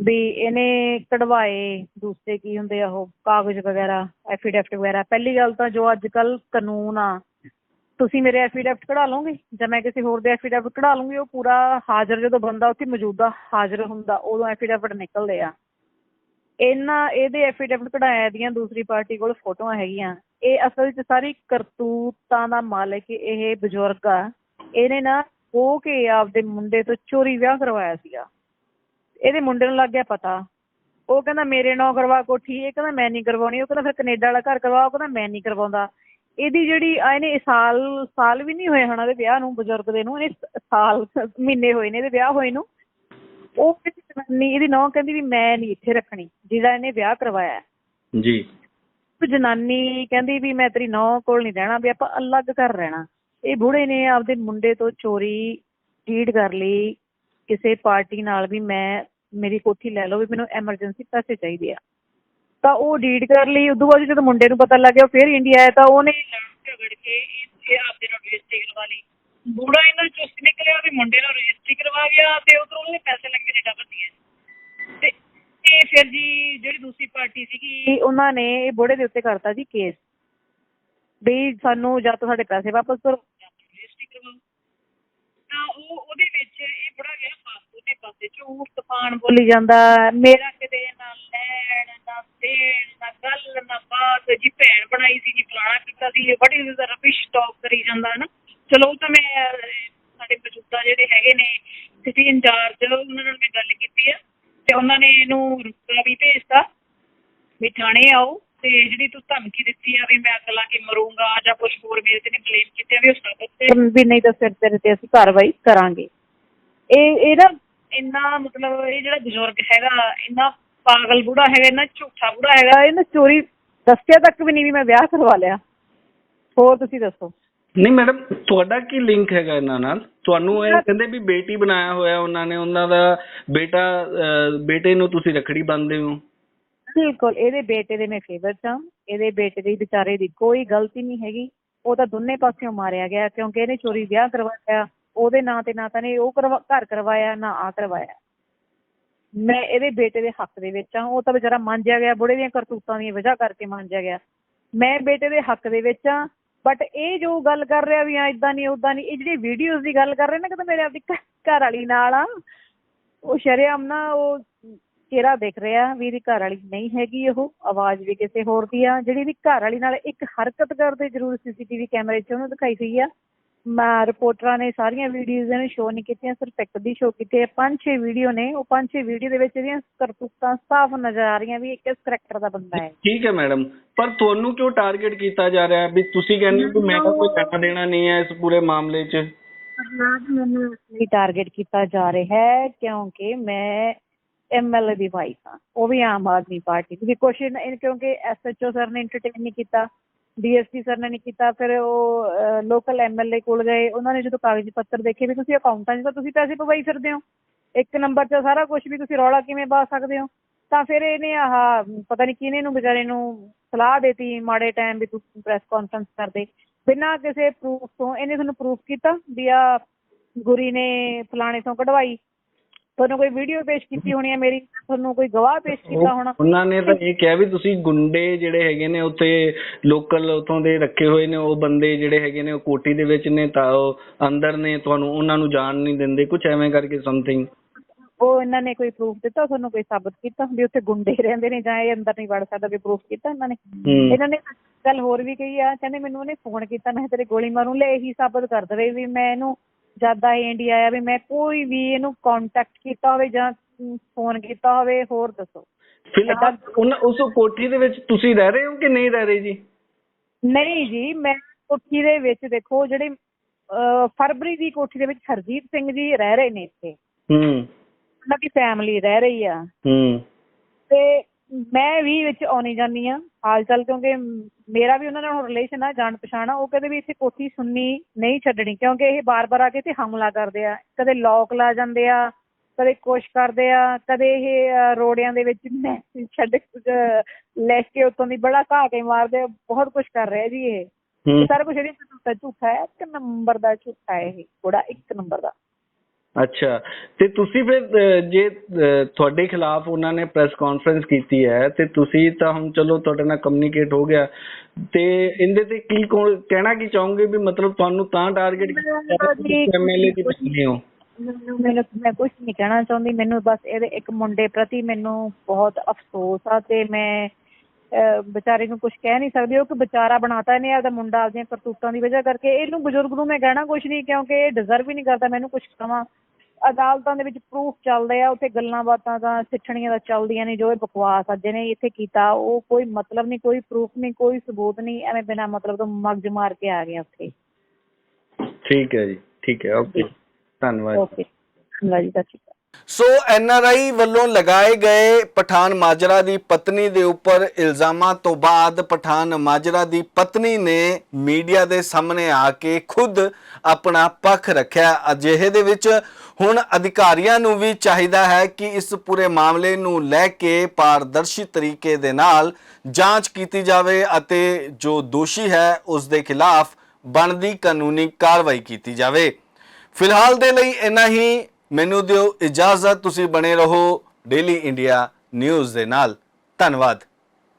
ਵੀ ਇਹਨੇ ਕਢਵਾਏ ਦੂਸਰੇ ਕੀ ਹੁੰਦੇ ਆ ਉਹ, ਕਾਗਜ਼ ਵਗੈਰਾ ਐਫੀਡੈਵਿਟ ਵਗੈਰਾ। ਪਹਿਲੀ ਗੱਲ ਤਾਂ ਜੋ ਅੱਜ ਕੱਲ ਕਾਨੂੰਨ ਆ, ਤੁਸੀਂ ਮੇਰੇ ਐਫੀਡੈਵਿਟ ਕਢਾ ਲਓਗੇ? ਜਾਂ ਮੈਂ ਕਿਸੇ ਹੋਰ ਦੇ ਐਫੀਡੈਵਿਟ ਕਢਾ ਲੂੰਗੀ, ਉਹ ਪੂਰਾ ਹਾਜ਼ਰ ਜਦੋਂ ਬੰਦਾ ਉੱਥੇ ਮੌਜੂਦਾ ਹਾਜ਼ਰ ਹੁੰਦਾ, ਉਦੋਂ ਐਫੀਡੈਵਿਟ ਨਿਕਲਦੇ ਆ। ਇਹਨਾਂ, ਇਹਦੇ ਐਫੀਡੈਵਿਟ ਕਢਾਇਆ ਦੀਆਂ ਦੂਸਰੀ ਪਾਰਟੀ ਕੋਲ ਫੋਟੋਆਂ ਹੈਗੀਆਂ। ਇਹ ਅਸਲ 'ਚ ਸਾਰੀ ਕਰਤੂਤਾਂ ਦਾ ਮਾਲਕ ਇਹ ਬਜ਼ੁਰਗ ਆ। ਇਹਨੇ ਨਾ ਉਹ ਕੇ ਆਪਦੇ ਮੁੰਡੇ ਤੋਂ ਚੋਰੀ ਵਿਆਹ ਕਰਵਾਇਆ ਸੀਗਾ। ਇਹਦੇ ਮੁੰਡੇ ਨੂੰ ਲੱਗ ਗਿਆ ਪਤਾ। ਉਹ ਕਹਿੰਦਾ, ਮੇਰੇ ਨਾਂ ਕਰਵਾ ਕੋਠੀ ਇਹ ਕਹਿੰਦਾ, ਮੈਂ ਨਹੀਂ ਕਰਵਾਉਣੀ। ਉਹ ਕਹਿੰਦਾ, ਫਿਰ ਕੈਨੇਡਾ ਵਾਲਾ ਘਰ ਕਰਵਾ ਉਹ ਕਹਿੰਦਾ, ਮੈਂ ਨਹੀਂ ਕਰਵਾਉਂਦਾ। ਇਹਦੀ ਜਿਹੜੀ ਆ, ਇਹਨੇ ਸਾਲ ਸਾਲ ਵੀ ਨਹੀਂ ਹੋਏ ਹਣਾ ਇਹਦੇ ਵਿਆਹ ਨੂੰ, ਬਜ਼ੁਰਗ ਦੇ ਨੂੰ, ਇਹਨੇ ਸਾਲ, ਮਹੀਨੇ ਹੋਏ ਨੇ ਇਹਦੇ ਵਿਆਹ ਹੋਏ ਨੂੰ। ਉਹ ਕਹਿੰਦੀ ਇਹਦੀ ਨੌਂ ਕਹਿੰਦੀ ਵੀ ਮੈਂ ਨਹੀਂ ਇੱਥੇ ਰੱਖਣੀ ਜਿਹਦਾ ਇਹਨੇ ਵਿਆਹ ਕਰਵਾਇਆ। ਜੀ। ਉਹ ਜਨਾਨੀ ਕਹਿੰਦੀ ਵੀ ਮੈਂ ਤੇਰੀ ਨੌਂ ਕੋਲ ਨਹੀਂ ਰਹਿਣਾ, ਵੀ ਆਪਾਂ ਅਲੱਗ ਘਰ ਰਹਿਣਾ। ਇਹ ਬੁੜੇ ਨੇ ਆਪਦੇ ਮੁੰਡੇ ਤੋਂ ਚੋਰੀ ਡੀਡ ਕਰ ਲਈ। ਕਿਸੇ ਪਾਰਟੀ ਨਾਲ ਵੀ ਮੈਂ, ਮੇਰੀ ਕੋਠੀ ਲੈ ਲਓ ਵੀ ਮੈਨੂੰ ਐਮਰਜੈਂਸੀ ਪੈਸੇ ਚਾਹੀਦੇ ਆ। ਤਾਂ ਉਹ ਡੀਡ ਕਰ ਲਈ, ਉਦੋਂ ਬਾਅਦ ਜਦੋਂ ਮੁੰਡੇ ਨੂੰ ਪਤਾ ਲੱਗਿਆ, ਉਹ ਫਿਰ ਇੰਡੀਆ ਆਇਆ, ਤਾਂ ਉਹਨੇ ਲੜ ਝਗੜ ਕੇ ਇਹ ਇਹ ਆਪਦੇ ਨਾਲ ਰਜਿਸਟਰੀ ਕਰਵਾ ਲਈ। ਬੁੜਾ ਇਹਨਾਂ ਚੁਸਤ ਨਿਕਲਿਆ ਵੀ ਮੁੰਡੇ ਨਾਲ ਰਜਿਸਟਰੀ ਕਰਵਾ ਗਿਆ ਤੇ ਉਧਰੋਂ ਉਹਨੇ ਪੈਸੇ ਲੱਗ ਕੇ ਡਬਲ ਦਿਏ ਤੇ ਤੇ ਫਿਰ ਜੀ ਜਿਹੜੀ ਦੂਸਰੀ ਪਾਰਟੀ ਸੀਗੀ, ਉਹਨਾਂ ਨੇ ਇਹ ਬੁੜੇ ਦੇ ਉੱਤੇ ਕਰਤਾ ਜੀ ਕੇਸ। ਵੀ ਸਾਨੂੰ ਜਾਂ ਤਾਂ ਸਾਡੇ ਪੈਸੇ ਵਾਪਸ ਕਰੋ। ਜਾਂ ਰਜਿਸਟਰੀ ਕਰਵਾਓ ਤਾਂ ਉਹ ਉਹਦੇ ਵਿੱਚ ਇਹ ਬੜਾ ਗਿਆ ਫਾਸਟ ਉਹਨੇ ਪਾਸੇ ਝੂਠ ਤੂਫਾਨ ਬੋਲੀ ਜਾਂਦਾ ਮੇਰਾ ਕਿਤੇ ਨਾ ਲੈਣ, ਨਾ ਦੇਣ, ਨਾ ਗੱਲ, ਨਾ ਬਾਤ। ਜੀ ਭੈਣ ਬਣਾਈ ਸੀ ਜੀ ਫਲਾਣਾ ਕੀਤਾ ਸੀ, ਇਹ ਬੜੀ ਰਬਿਸ਼ ਟਾਕ ਕਰੀ ਜਾਂਦਾ ਹੈ ਨਾ। ਚਲੋ ਉਹ ਤਾਂ ਮੈਂ, ਸਾਡੇ ਮੌਜੂਦਾ ਜਿਹੜੇ ਹੈਗੇ ਨੇ, ਸਿਟੀ ਇੰਚਾਰਜ ਉਹਨਾਂ ਨਾਲ ਮੈਂ ਗੱਲ ਕੀਤੀ ਆ। ਤੇ ਉਹਨਾਂ ਨੇ ਇਹਨੂੰ ਰੁਕਾ ਵੀ ਭੇਜਤਾ ਵੀ ਥਾਣੇ ਆਓ ਤੇ ਜਿਹੜੀ ਤੂੰ ਧਮਕੀ ਦਿੱਤੀ ਆ ਵੀ ਮੈਂ ਅੱਗ ਲਾ ਕੇ ਮਰੂੰਗਾ ਜਾਂ ਕੁਝ ਹੋਰ ਮੇਰੇ ਤੇ ਨੇ ਕਲੇਮ ਕੀਤੇ ਆ ਵੀ ਉਹ ਸਾਬਤ ਤੇ ਵੀ ਨਹੀਂ ਤਾਂ ਫਿਰ ਤੇਰੇ ਤੇ ਅਸੀਂ ਕਾਰਵਾਈ ਕਰਾਂਗੇ। ਇਹ ਇਹ ਨਾ ਇੰਨਾ ਮਤਲਬ ਇਹ ਜਿਹੜਾ ਬਜ਼ੁਰਗ ਹੈਗਾ ਇੰਨਾ ਪਾਗਲ ਬੁੜਾ ਹੈਗਾ ਇੰਨਾ ਝੂਠਾ ਬੁੜਾ ਹੈਗਾ ਇਹਨੇ ਚੋਰੀ ਦੱਸਿਆ ਤੱਕ ਵੀ ਨਹੀਂ ਵੀ ਮੈਂ ਵਿਆਹ ਕਰਵਾ ਲਿਆ। ਹੋਰ ਤੁਸੀਂ ਦੱਸੋ। ਨਹੀਂ ਮੈਡਮ ਤੁਹਾਡਾ ਕੀ ਲਿੰਕ ਹੈਗਾ ਇਹਨਾਂ ਨਾਲ? ਤੁਹਾਨੂੰ ਇਹ ਕਹਿੰਦੇ ਵੀ ਬੇਟੀ ਬਣਾਇਆ ਹੋਇਆ ਉਹਨਾਂ ਨੇ ਉਹਨਾਂ ਦਾ ਬੇਟਾ ਬੇਟੇ ਨੂੰ ਤੁਸੀਂ ਰੱਖੜੀ ਬੰਨਦੇ ਹੋ। ਬਿਲਕੁਲ ਇਹਦੇ ਬੇਟੇ ਦੇ ਮੈਂ ਫੇਵਰਟ ਹਾਂ ਇਹਦੇ ਬੇਟੇ ਦੀ ਵਿਚਾਰੇ ਦੀ ਕੋਈ ਗਲਤੀ ਨਹੀਂ ਹੈਗੀ। ਉਹ ਤਾਂ ਦੋਨੇ ਪਾਸਿਓਂ ਮਾਰਿਆ ਗਿਆ ਕਿਉਂਕਿ ਇਹਨੇ ਚੋਰੀ ਵਿਆਹ ਕਰਵਾਇਆ ਉਹਦੇ ਨਾਂ ਤੇ ਨਾ ਤਾਂ ਨੇ ਉਹ ਘਰ ਕਰਵਾਇਆ ਨਾ ਆ ਕਰਵਾਇਆ। ਮੈਂ ਇਹਦੇ ਬੇਟੇ ਦੇ ਹੱਕ ਦੇ ਵਿੱਚ ਹਾਂ ਉਹ ਤਾਂ ਵਿਚਾਰਾ ਮੰਨਿਆ ਗਿਆ ਬੁੜੇ ਦੀਆਂ ਕਰਤੂਤਾਂ ਦੀ ਵਜ੍ਹਾ ਕਰਕੇ ਮੰਨਿਆ ਗਿਆ। ਮੈਂ ਬੇਟੇ ਦੇ ਹੱਕ ਦੇ ਵਿੱਚ ਹਾਂ ਬਟ ਇਹ ਜੋ ਗੱਲ ਕਰ ਰਿਹਾ ਵੀ ਆ ਇਦਾਂ ਨਹੀਂ ਉਦਾਂ ਨਹੀਂ, ਇਹ ਜਿਹੜੀ ਵੀਡੀਓਜ਼ ਦੀ ਗੱਲ ਕਰ ਰਹੇ ਨੇ ਕਿ ਮੇਰੇ ਆਪਦੀ ਘਰ ਵਾਲੀ ਨਾਲ ਆ ਉਹ ਸ਼ਰੇਆਮ ਨਾ ਉਹ ਚਿਹਰਾ ਦਿਖ ਰਿਹਾ ਵੀ ਇਹਦੀ ਘਰ ਵਾਲੀ ਨਹੀਂ ਹੈਗੀ ਉਹ, ਆਵਾਜ਼ ਵੀ ਕਿਸੇ ਹੋਰ ਦੀ ਆ, ਜਿਹੜੀ ਇਹਦੀ ਘਰ ਵਾਲੀ ਨਾਲ ਇੱਕ ਹਰਕਤ ਕਰਦੇ, ਜ਼ਰੂਰ ਸੀਸੀਟੀਵੀ ਕੈਮਰੇ 'ਚ ਉਹਨੂੰ ਦਿਖਾਈ ਗਈ ਆ। ਮੈਂ ਰਿਪੋਰਟਰਾਂ ਨੇ ਸਾਰੀਆਂ ਵੀਡੀਓਜ਼ ਨੇ ਸ਼ੋਅ ਨਹੀਂ ਕੀਤੀਆਂ ਸਿਰਫ ਇੱਕ ਦੀ ਸ਼ੋਅ ਕੀਤੀ ਹੈ। ਪੰਜ ਛੇ ਵੀਡੀਓ ਨੇ ਉਹ ਪੰਜ ਛੇ ਵੀਡੀਓ ਦੇ ਵਿੱਚ ਇਹਦੀਆਂ ਕਰਤੂਤਾਂ ਸਾਫ਼ ਨਜ਼ਰ ਆ ਰਹੀਆਂ ਵੀ ਇਹ ਕਿਸ ਕਰੈਕਟਰ ਦਾ ਬੰਦਾ ਹੈ। ਠੀਕ ਹੈ ਮੈਡਮ ਪਰ ਤੁਹਾਨੂੰ ਕਿਉਂ ਟਾਰਗੇਟ ਕੀਤਾ ਜਾ ਰਿਹਾ ਹੈ? ਵੀ ਤੁਸੀਂ ਕਹਿੰਦੇ ਹੋ ਕਿ ਮੈਂ ਤਾਂ ਕੋਈ ਲੈਣਾ ਦੇਣਾ ਨਹੀਂ ਹੈ ਇਸ ਪੂਰੇ ਮਾਮਲੇ 'ਚ। ਮੈਨੂੰ ਲਈ ਟਾਰਗੇਟ ਕੀਤਾ ਜਾ ਰਿਹਾ ਹੈ ਕਿਉਂਕਿ ਮੈਂ ਐਮਐਲਏ ਦੀ ਵਾਈਫ ਹਾਂ। ਉਹ ਵੀ ਆਮ ਆਦਮੀ ਪਾਰਟੀ ਦੀ। ਕੁਐਸਚਨ ਕਿਉਂਕਿ ਐਸਐਚਓ ਸਰ ਨੇ ਐਂਟਰਟੇਨ ਨਹੀਂ ਕੀਤਾ। ਡੀਐਸਪੀ ਸਰ ਨੇ ਨਹੀਂ ਕੀਤਾ, ਫਿਰ ਉਹ ਲੋਕਲ ਐਮਐਲਏ ਕੋਲ ਗਏ। ਉਹਨਾਂ ਨੇ ਜਦੋਂ ਕਾਗਜ਼ ਪੱਤਰ ਦੇਖੇ ਵੀ ਤੁਸੀਂ ਅਕਾਊਂਟਾਂ 'ਚ ਤਾਂ ਤੁਸੀਂ ਪੈਸੇ ਪਵਾਈ ਫਿਰਦੇ ਹੋ। ਇੱਕ ਨੰਬਰ 'ਚ ਸਾਰਾ ਕੁਝ ਵੀ ਤੁਸੀਂ ਰੌਲਾ ਕਿਵੇਂ ਪਾ ਸਕਦੇ ਹੋ? ਤਾਂ ਫਿਰ ਇਹਨੇ ਆਹ, ਪਤਾ ਨਹੀਂ ਕਿਹਨੇ ਨੂੰ ਵਿਚਾਰੇ ਨੂੰ ਸਲਾਹ ਦੇਤੀ ਮਾੜੇ ਟਾਈਮ ਵੀ ਤੁਸੀਂ ਪ੍ਰੈਸ ਕਾਨਫਰੰਸ ਕਰਦੇ। ਬਿਨਾਂ ਕਿਸੇ ਪ੍ਰੂਫ ਤੋਂ ਇਹਨੇ ਤੁਹਾਨੂੰ ਪ੍ਰੂਫ ਕੀਤਾ ਵੀ ਆ ਗੁਰੀ ਨੇ ਫਲਾਣੇ ਤੋਂ ਕਢਵਾਈ। ਤੁਹਾਨੂੰ ਕੋਈ ਵੀਡੀਓ ਪੇਸ਼ ਕੀਤੀ ਹੋਣੀ ਹੈ ਮੇਰੀ? ਤੁਹਾਨੂੰ ਕੋਈ ਗਵਾਹ ਪੇਸ਼ ਕੀਤਾ ਹੋਣਾ? ਉਹਨਾਂ ਨੇ ਤਾਂ ਇਹ ਕਿਹਾ ਵੀ ਤੁਸੀਂ ਗੁੰਡੇ ਜਿਹੜੇ ਹੈਗੇ ਨੇ ਉੱਥੇ ਲੋਕਲ ਉਥੋਂ ਦੇ ਰੱਖੇ ਹੋਏ ਨੇ ਉਹ ਬੰਦੇ ਜਿਹੜੇ ਹੈਗੇ ਨੇ ਉਹ ਕੋਠੀ ਦੇ ਵਿੱਚ ਨੇ ਤਾਂ ਉਹ ਅੰਦਰ ਨੇ ਤੁਹਾਨੂੰ ਉਹਨਾਂ ਨੂੰ ਜਾਣ ਨਹੀਂ ਦਿੰਦੇ ਕੁਝ ਐਵੇਂ ਕਰਕੇ ਸਮਥਿੰਗ ਉਹ ਇਹਨਾਂ ਨੇ ਕੋਈ ਪ੍ਰੂਫ ਦਿੱਤਾ ਤੁਹਾਨੂੰ ਕੋਈ ਸਾਬਤ ਕੀਤਾ ਵੀ ਉੱਥੇ ਗੁੰਡੇ ਰਹਿੰਦੇ ਨੇ ਜਾਂ ਇਹ ਅੰਦਰ ਨਹੀਂ ਵੜ ਸਕਦਾ ਕੋਈ ਪ੍ਰੂਫ ਕੀਤਾ ਇਹਨਾਂ ਨੇ? ਇਹਨਾਂ ਨੇ ਗੱਲ ਹੋਰ ਵੀ ਕਹੀ ਆ ਕਹਿੰਦੇ ਮੈਨੂੰ ਉਹਨੇ ਫੋਨ ਕੀਤਾ ਮੈਂ ਤੇਰੇ ਗੋਲੀ ਮਾਰੂੰ ਲੈ ਇਹੀ ਸਾਬਤ ਕਰ ਦੇਵੇ ਵੀ ਮੈਂ ਇਹਨੂੰ ਜਦ ਦਾ ਇੰਡੀਆ ਆਇਆ ਵੀ ਮੈਂ ਕੋਈ ਵੀ ਇਹਨੂੰ ਕੰਟੈਕਟ ਕੀਤਾ ਹੋਵੇ ਜਾਂ ਫੋਨ ਕੀਤਾ ਹੋਵੇ ਹੋਰ ਦੱਸੋ। ਫਿਲਹਾਲ ਉਹਨਾਂ ਉਸ ਕੋਠੀ ਦੇ ਵਿੱਚ ਤੁਸੀਂ ਰਹਿ ਰਹੇ ਹੋ ਕਿ ਨਹੀਂ ਰਹਿ ਰਹੇ ਜੀ? ਨਹੀਂ ਜੀ ਮੈਂ ਕੋਠੀ ਦੇ ਵਿੱਚ ਦੇਖੋ ਜਿਹੜੇ ਫਰਵਰੀ ਦੀ ਕੋਠੀ ਦੇ ਵਿੱਚ ਹਰਜੀਤ ਸਿੰਘ ਜੀ ਰਹਿ ਰਹੇ ਨੇ ਇੱਥੇ। ਹੂੰ। ਉਹਨਾਂ ਦੀ ਫੈਮਿਲੀ ਰਹਿ ਰਹੀ ਆ। ਹੂੰ। ਤੇ ਮੈਂ ਵੀ ਵਿੱਚ ਆਉਣੀ ਜਾਂਦੀ ਆ ਹਾਲ ਚਾਲ ਕਿਉਂਕਿ ਮੇਰਾ ਵੀ ਉਹਨਾਂ ਨਾਲ ਰਿਲੇਸ਼ਨ ਆ ਜਾਣ ਪਛਾਣ ਆ ਉਹ ਕਹਿੰਦੇ ਵੀ ਇੱਥੇ ਕੋਠੀ ਸੁਣਨੀ ਨਹੀਂ ਛੱਡਣੀ ਕਿਉਂਕਿ ਇਹ ਬਾਰ-ਬਾਰ ਆ ਕੇ ਇੱਥੇ ਹਮਲਾ ਕਰਦੇ ਆ ਕਦੇ ਲੋਕ ਲਾ ਜਾਂਦੇ ਆ ਕਦੇ ਕੁਛ ਕਰਦੇ ਆ ਕਦੇ ਇਹ ਰੋੜਿਆਂ ਦੇ ਵਿੱਚ ਮੈਸੇਜ ਛੱਡ ਲੈ ਕੇ ਉੱਤੋਂ ਦੀ ਬੜਾ ਘਾ ਕੇ ਮਾਰਦੇ ਆ ਬਹੁਤ ਕੁਛ ਕਰ ਰਿਹਾ ਜੀ ਇਹ। ਸਾਰਾ ਕੁਝ ਇਹਦੇ ਝੂਠਾ ਝੂਠਾ ਹੈ ਇੱਕ ਨੰਬਰ ਦਾ ਝੂਠਾ ਹੈ ਇਹ ਬੜਾ ਇੱਕ ਨੰਬਰ ਦਾ। ਅੱਛਾ। ਤੇ ਤੁਸੀਂ ਫਿਰ ਅਹ, ਜੇ ਅਹ, ਤੁਹਾਡੇ ਖਿਲਾਫ ਉਹਨਾਂ ਨੇ ਪ੍ਰੈਸ ਕਾਨਫਰੰਸ ਕੀਤੀ ਹੈ ਤੇ ਤੁਸੀਂ ਤਾਂ ਹੁਣ ਚਲੋ ਤੁਹਾਡੇ ਨਾਲ ਕਮਿਊਨੀਕੇਟ ਹੋ ਗਿਆ। ਤੇ ਇਹਦੇ ਤੇ ਕੀ ਕਹੋ- ਕਹਿਣਾ ਕੀ ਚਾਹੋਗੇ ਵੀ ਮਤਲਬ ਤੁਹਾਨੂੰ ਤਾਂ ਟਾਰਗੇਟ ਐਮਐਲਏ ਦੀ ਪਤਨੀ ਹੋ? ਮੈਨੂੰ ਮੈਨੂੰ ਮੈਂ ਕੁਝ ਨਹੀਂ ਕਹਿਣਾ ਚਾਹੁੰਦੀ। ਮੈਨੂੰ ਬਸ ਇਹਦੇ ਇੱਕ ਮੁੰਡੇ ਪ੍ਰਤੀ ਮੈਨੂੰ ਬਹੁਤ ਅਫਸੋਸ ਆ ਤੇ ਮੈਂ ਅਹ, ਵਿਚਾਰੇ ਨੂੰ ਕੁਝ ਕਹਿ ਨਹੀਂ ਸਕਦੀ। ਉਹ ਕਿ ਵਿਚਾਰਾ ਬਣਾਤਾ ਇਹਨੇ ਆਪਦਾ ਮੁੰਡਾ ਆਪਦੀਆਂ ਕਰਤੂਤਾਂ ਦੀ ਵਜ੍ਹਾ ਕਰਕੇ। ਇਹਨੂੰ ਬਜ਼ੁਰਗ ਨੂੰ ਮੈਂ ਕਹਿਣਾ ਕੁਝ ਨਹੀਂ ਕਿਉਂਕਿ ਇਹ ਡਿਜ਼ਰਵ ਹੀ ਨਹੀਂ ਕਰਦਾ। ਮੈਨੂੰ ਕੁਝ ਕਹਾਂ। ਅਦਾਲਤਾਂ ਦੇ ਵਿੱਚ ਪ੍ਰੂਫ ਚੱਲਦੇ ਆ ਉੱਥੇ ਗੱਲਾਂ ਬਾਤਾਂ ਤਾਂ ਸਿੱਠਣੀਆਂ ਦਾ ਚੱਲਦੀਆਂ ਨੇ ਜੋ ਇਹ ਬਕਵਾਸ ਅੱਜ ਨੇ ਇੱਥੇ ਕੀਤਾ ਉਹ ਕੋਈ ਮਤਲਬ ਨਹੀਂ ਕੋਈ ਪ੍ਰੂਫ ਨਹੀਂ ਕੋਈ ਸਬੂਤ ਨਹੀਂ ਐਵੇਂ ਬਿਨਾਂ ਮਤਲਬ ਤੋਂ ਮਗਜ ਮਾਰ ਕੇ ਆ ਗਏ ਉੱਥੇ। ਠੀਕ ਹੈ ਜੀ ਠੀਕ ਹੈ ਓਕੇ ਧੰਨਵਾਦ। ਓਕੇ ਚੰਗਾ ਜੀ ਸਤਿ ਸ਼੍ਰੀ ਅਕਾਲ। ਸੋ ਐਨਆਰਆਈ ਵੱਲੋਂ ਲਗਾਏ ਗਏ ਪਠਾਨ ਮਾਜਰਾ ਦੀ ਪਤਨੀ ਦੇ ਉੱਪਰ ਇਲਜ਼ਾਮਾਂ ਤੋਂ ਬਾਅਦ ਪਠਾਨ ਮਾਜਰਾ ਦੀ ਪਤਨੀ ਨੇ ਮੀਡੀਆ ਦੇ ਸਾਹਮਣੇ ਆ ਕੇ ਖੁਦ ਆਪਣਾ ਪੱਖ ਰੱਖਿਆ। ਅਜਿਹੇ ਦੇ ਵਿੱਚ ਹੁਣ ਅਧਿਕਾਰੀਆਂ ਨੂੰ ਵੀ ਚਾਹੀਦਾ ਹੈ ਕਿ ਇਸ ਪੂਰੇ ਮਾਮਲੇ ਨੂੰ ਲੈ ਕੇ ਪਾਰਦਰਸ਼ੀ ਤਰੀਕੇ ਦੇ ਨਾਲ ਜਾਂਚ ਕੀਤੀ ਜਾਵੇ ਅਤੇ ਜੋ ਦੋਸ਼ੀ ਹੈ, ਉਸ ਦੇ ਖਿਲਾਫ ਬਣਦੀ ਕਾਨੂੰਨੀ ਕਾਰਵਾਈ ਕੀਤੀ ਜਾਵੇ। ਫਿਲਹਾਲ ਦੇ ਲਈ ਇੰਨਾ ਹੀ। ਮੈਨੂੰ ਦਿਓ ਇਜਾਜ਼ਤ। ਤੁਸੀਂ ਬਣੇ ਰਹੋ ਡੇਲੀ ਇੰਡੀਆ ਨਿਊਜ਼ ਦੇ ਨਾਲ। ਧੰਨਵਾਦ।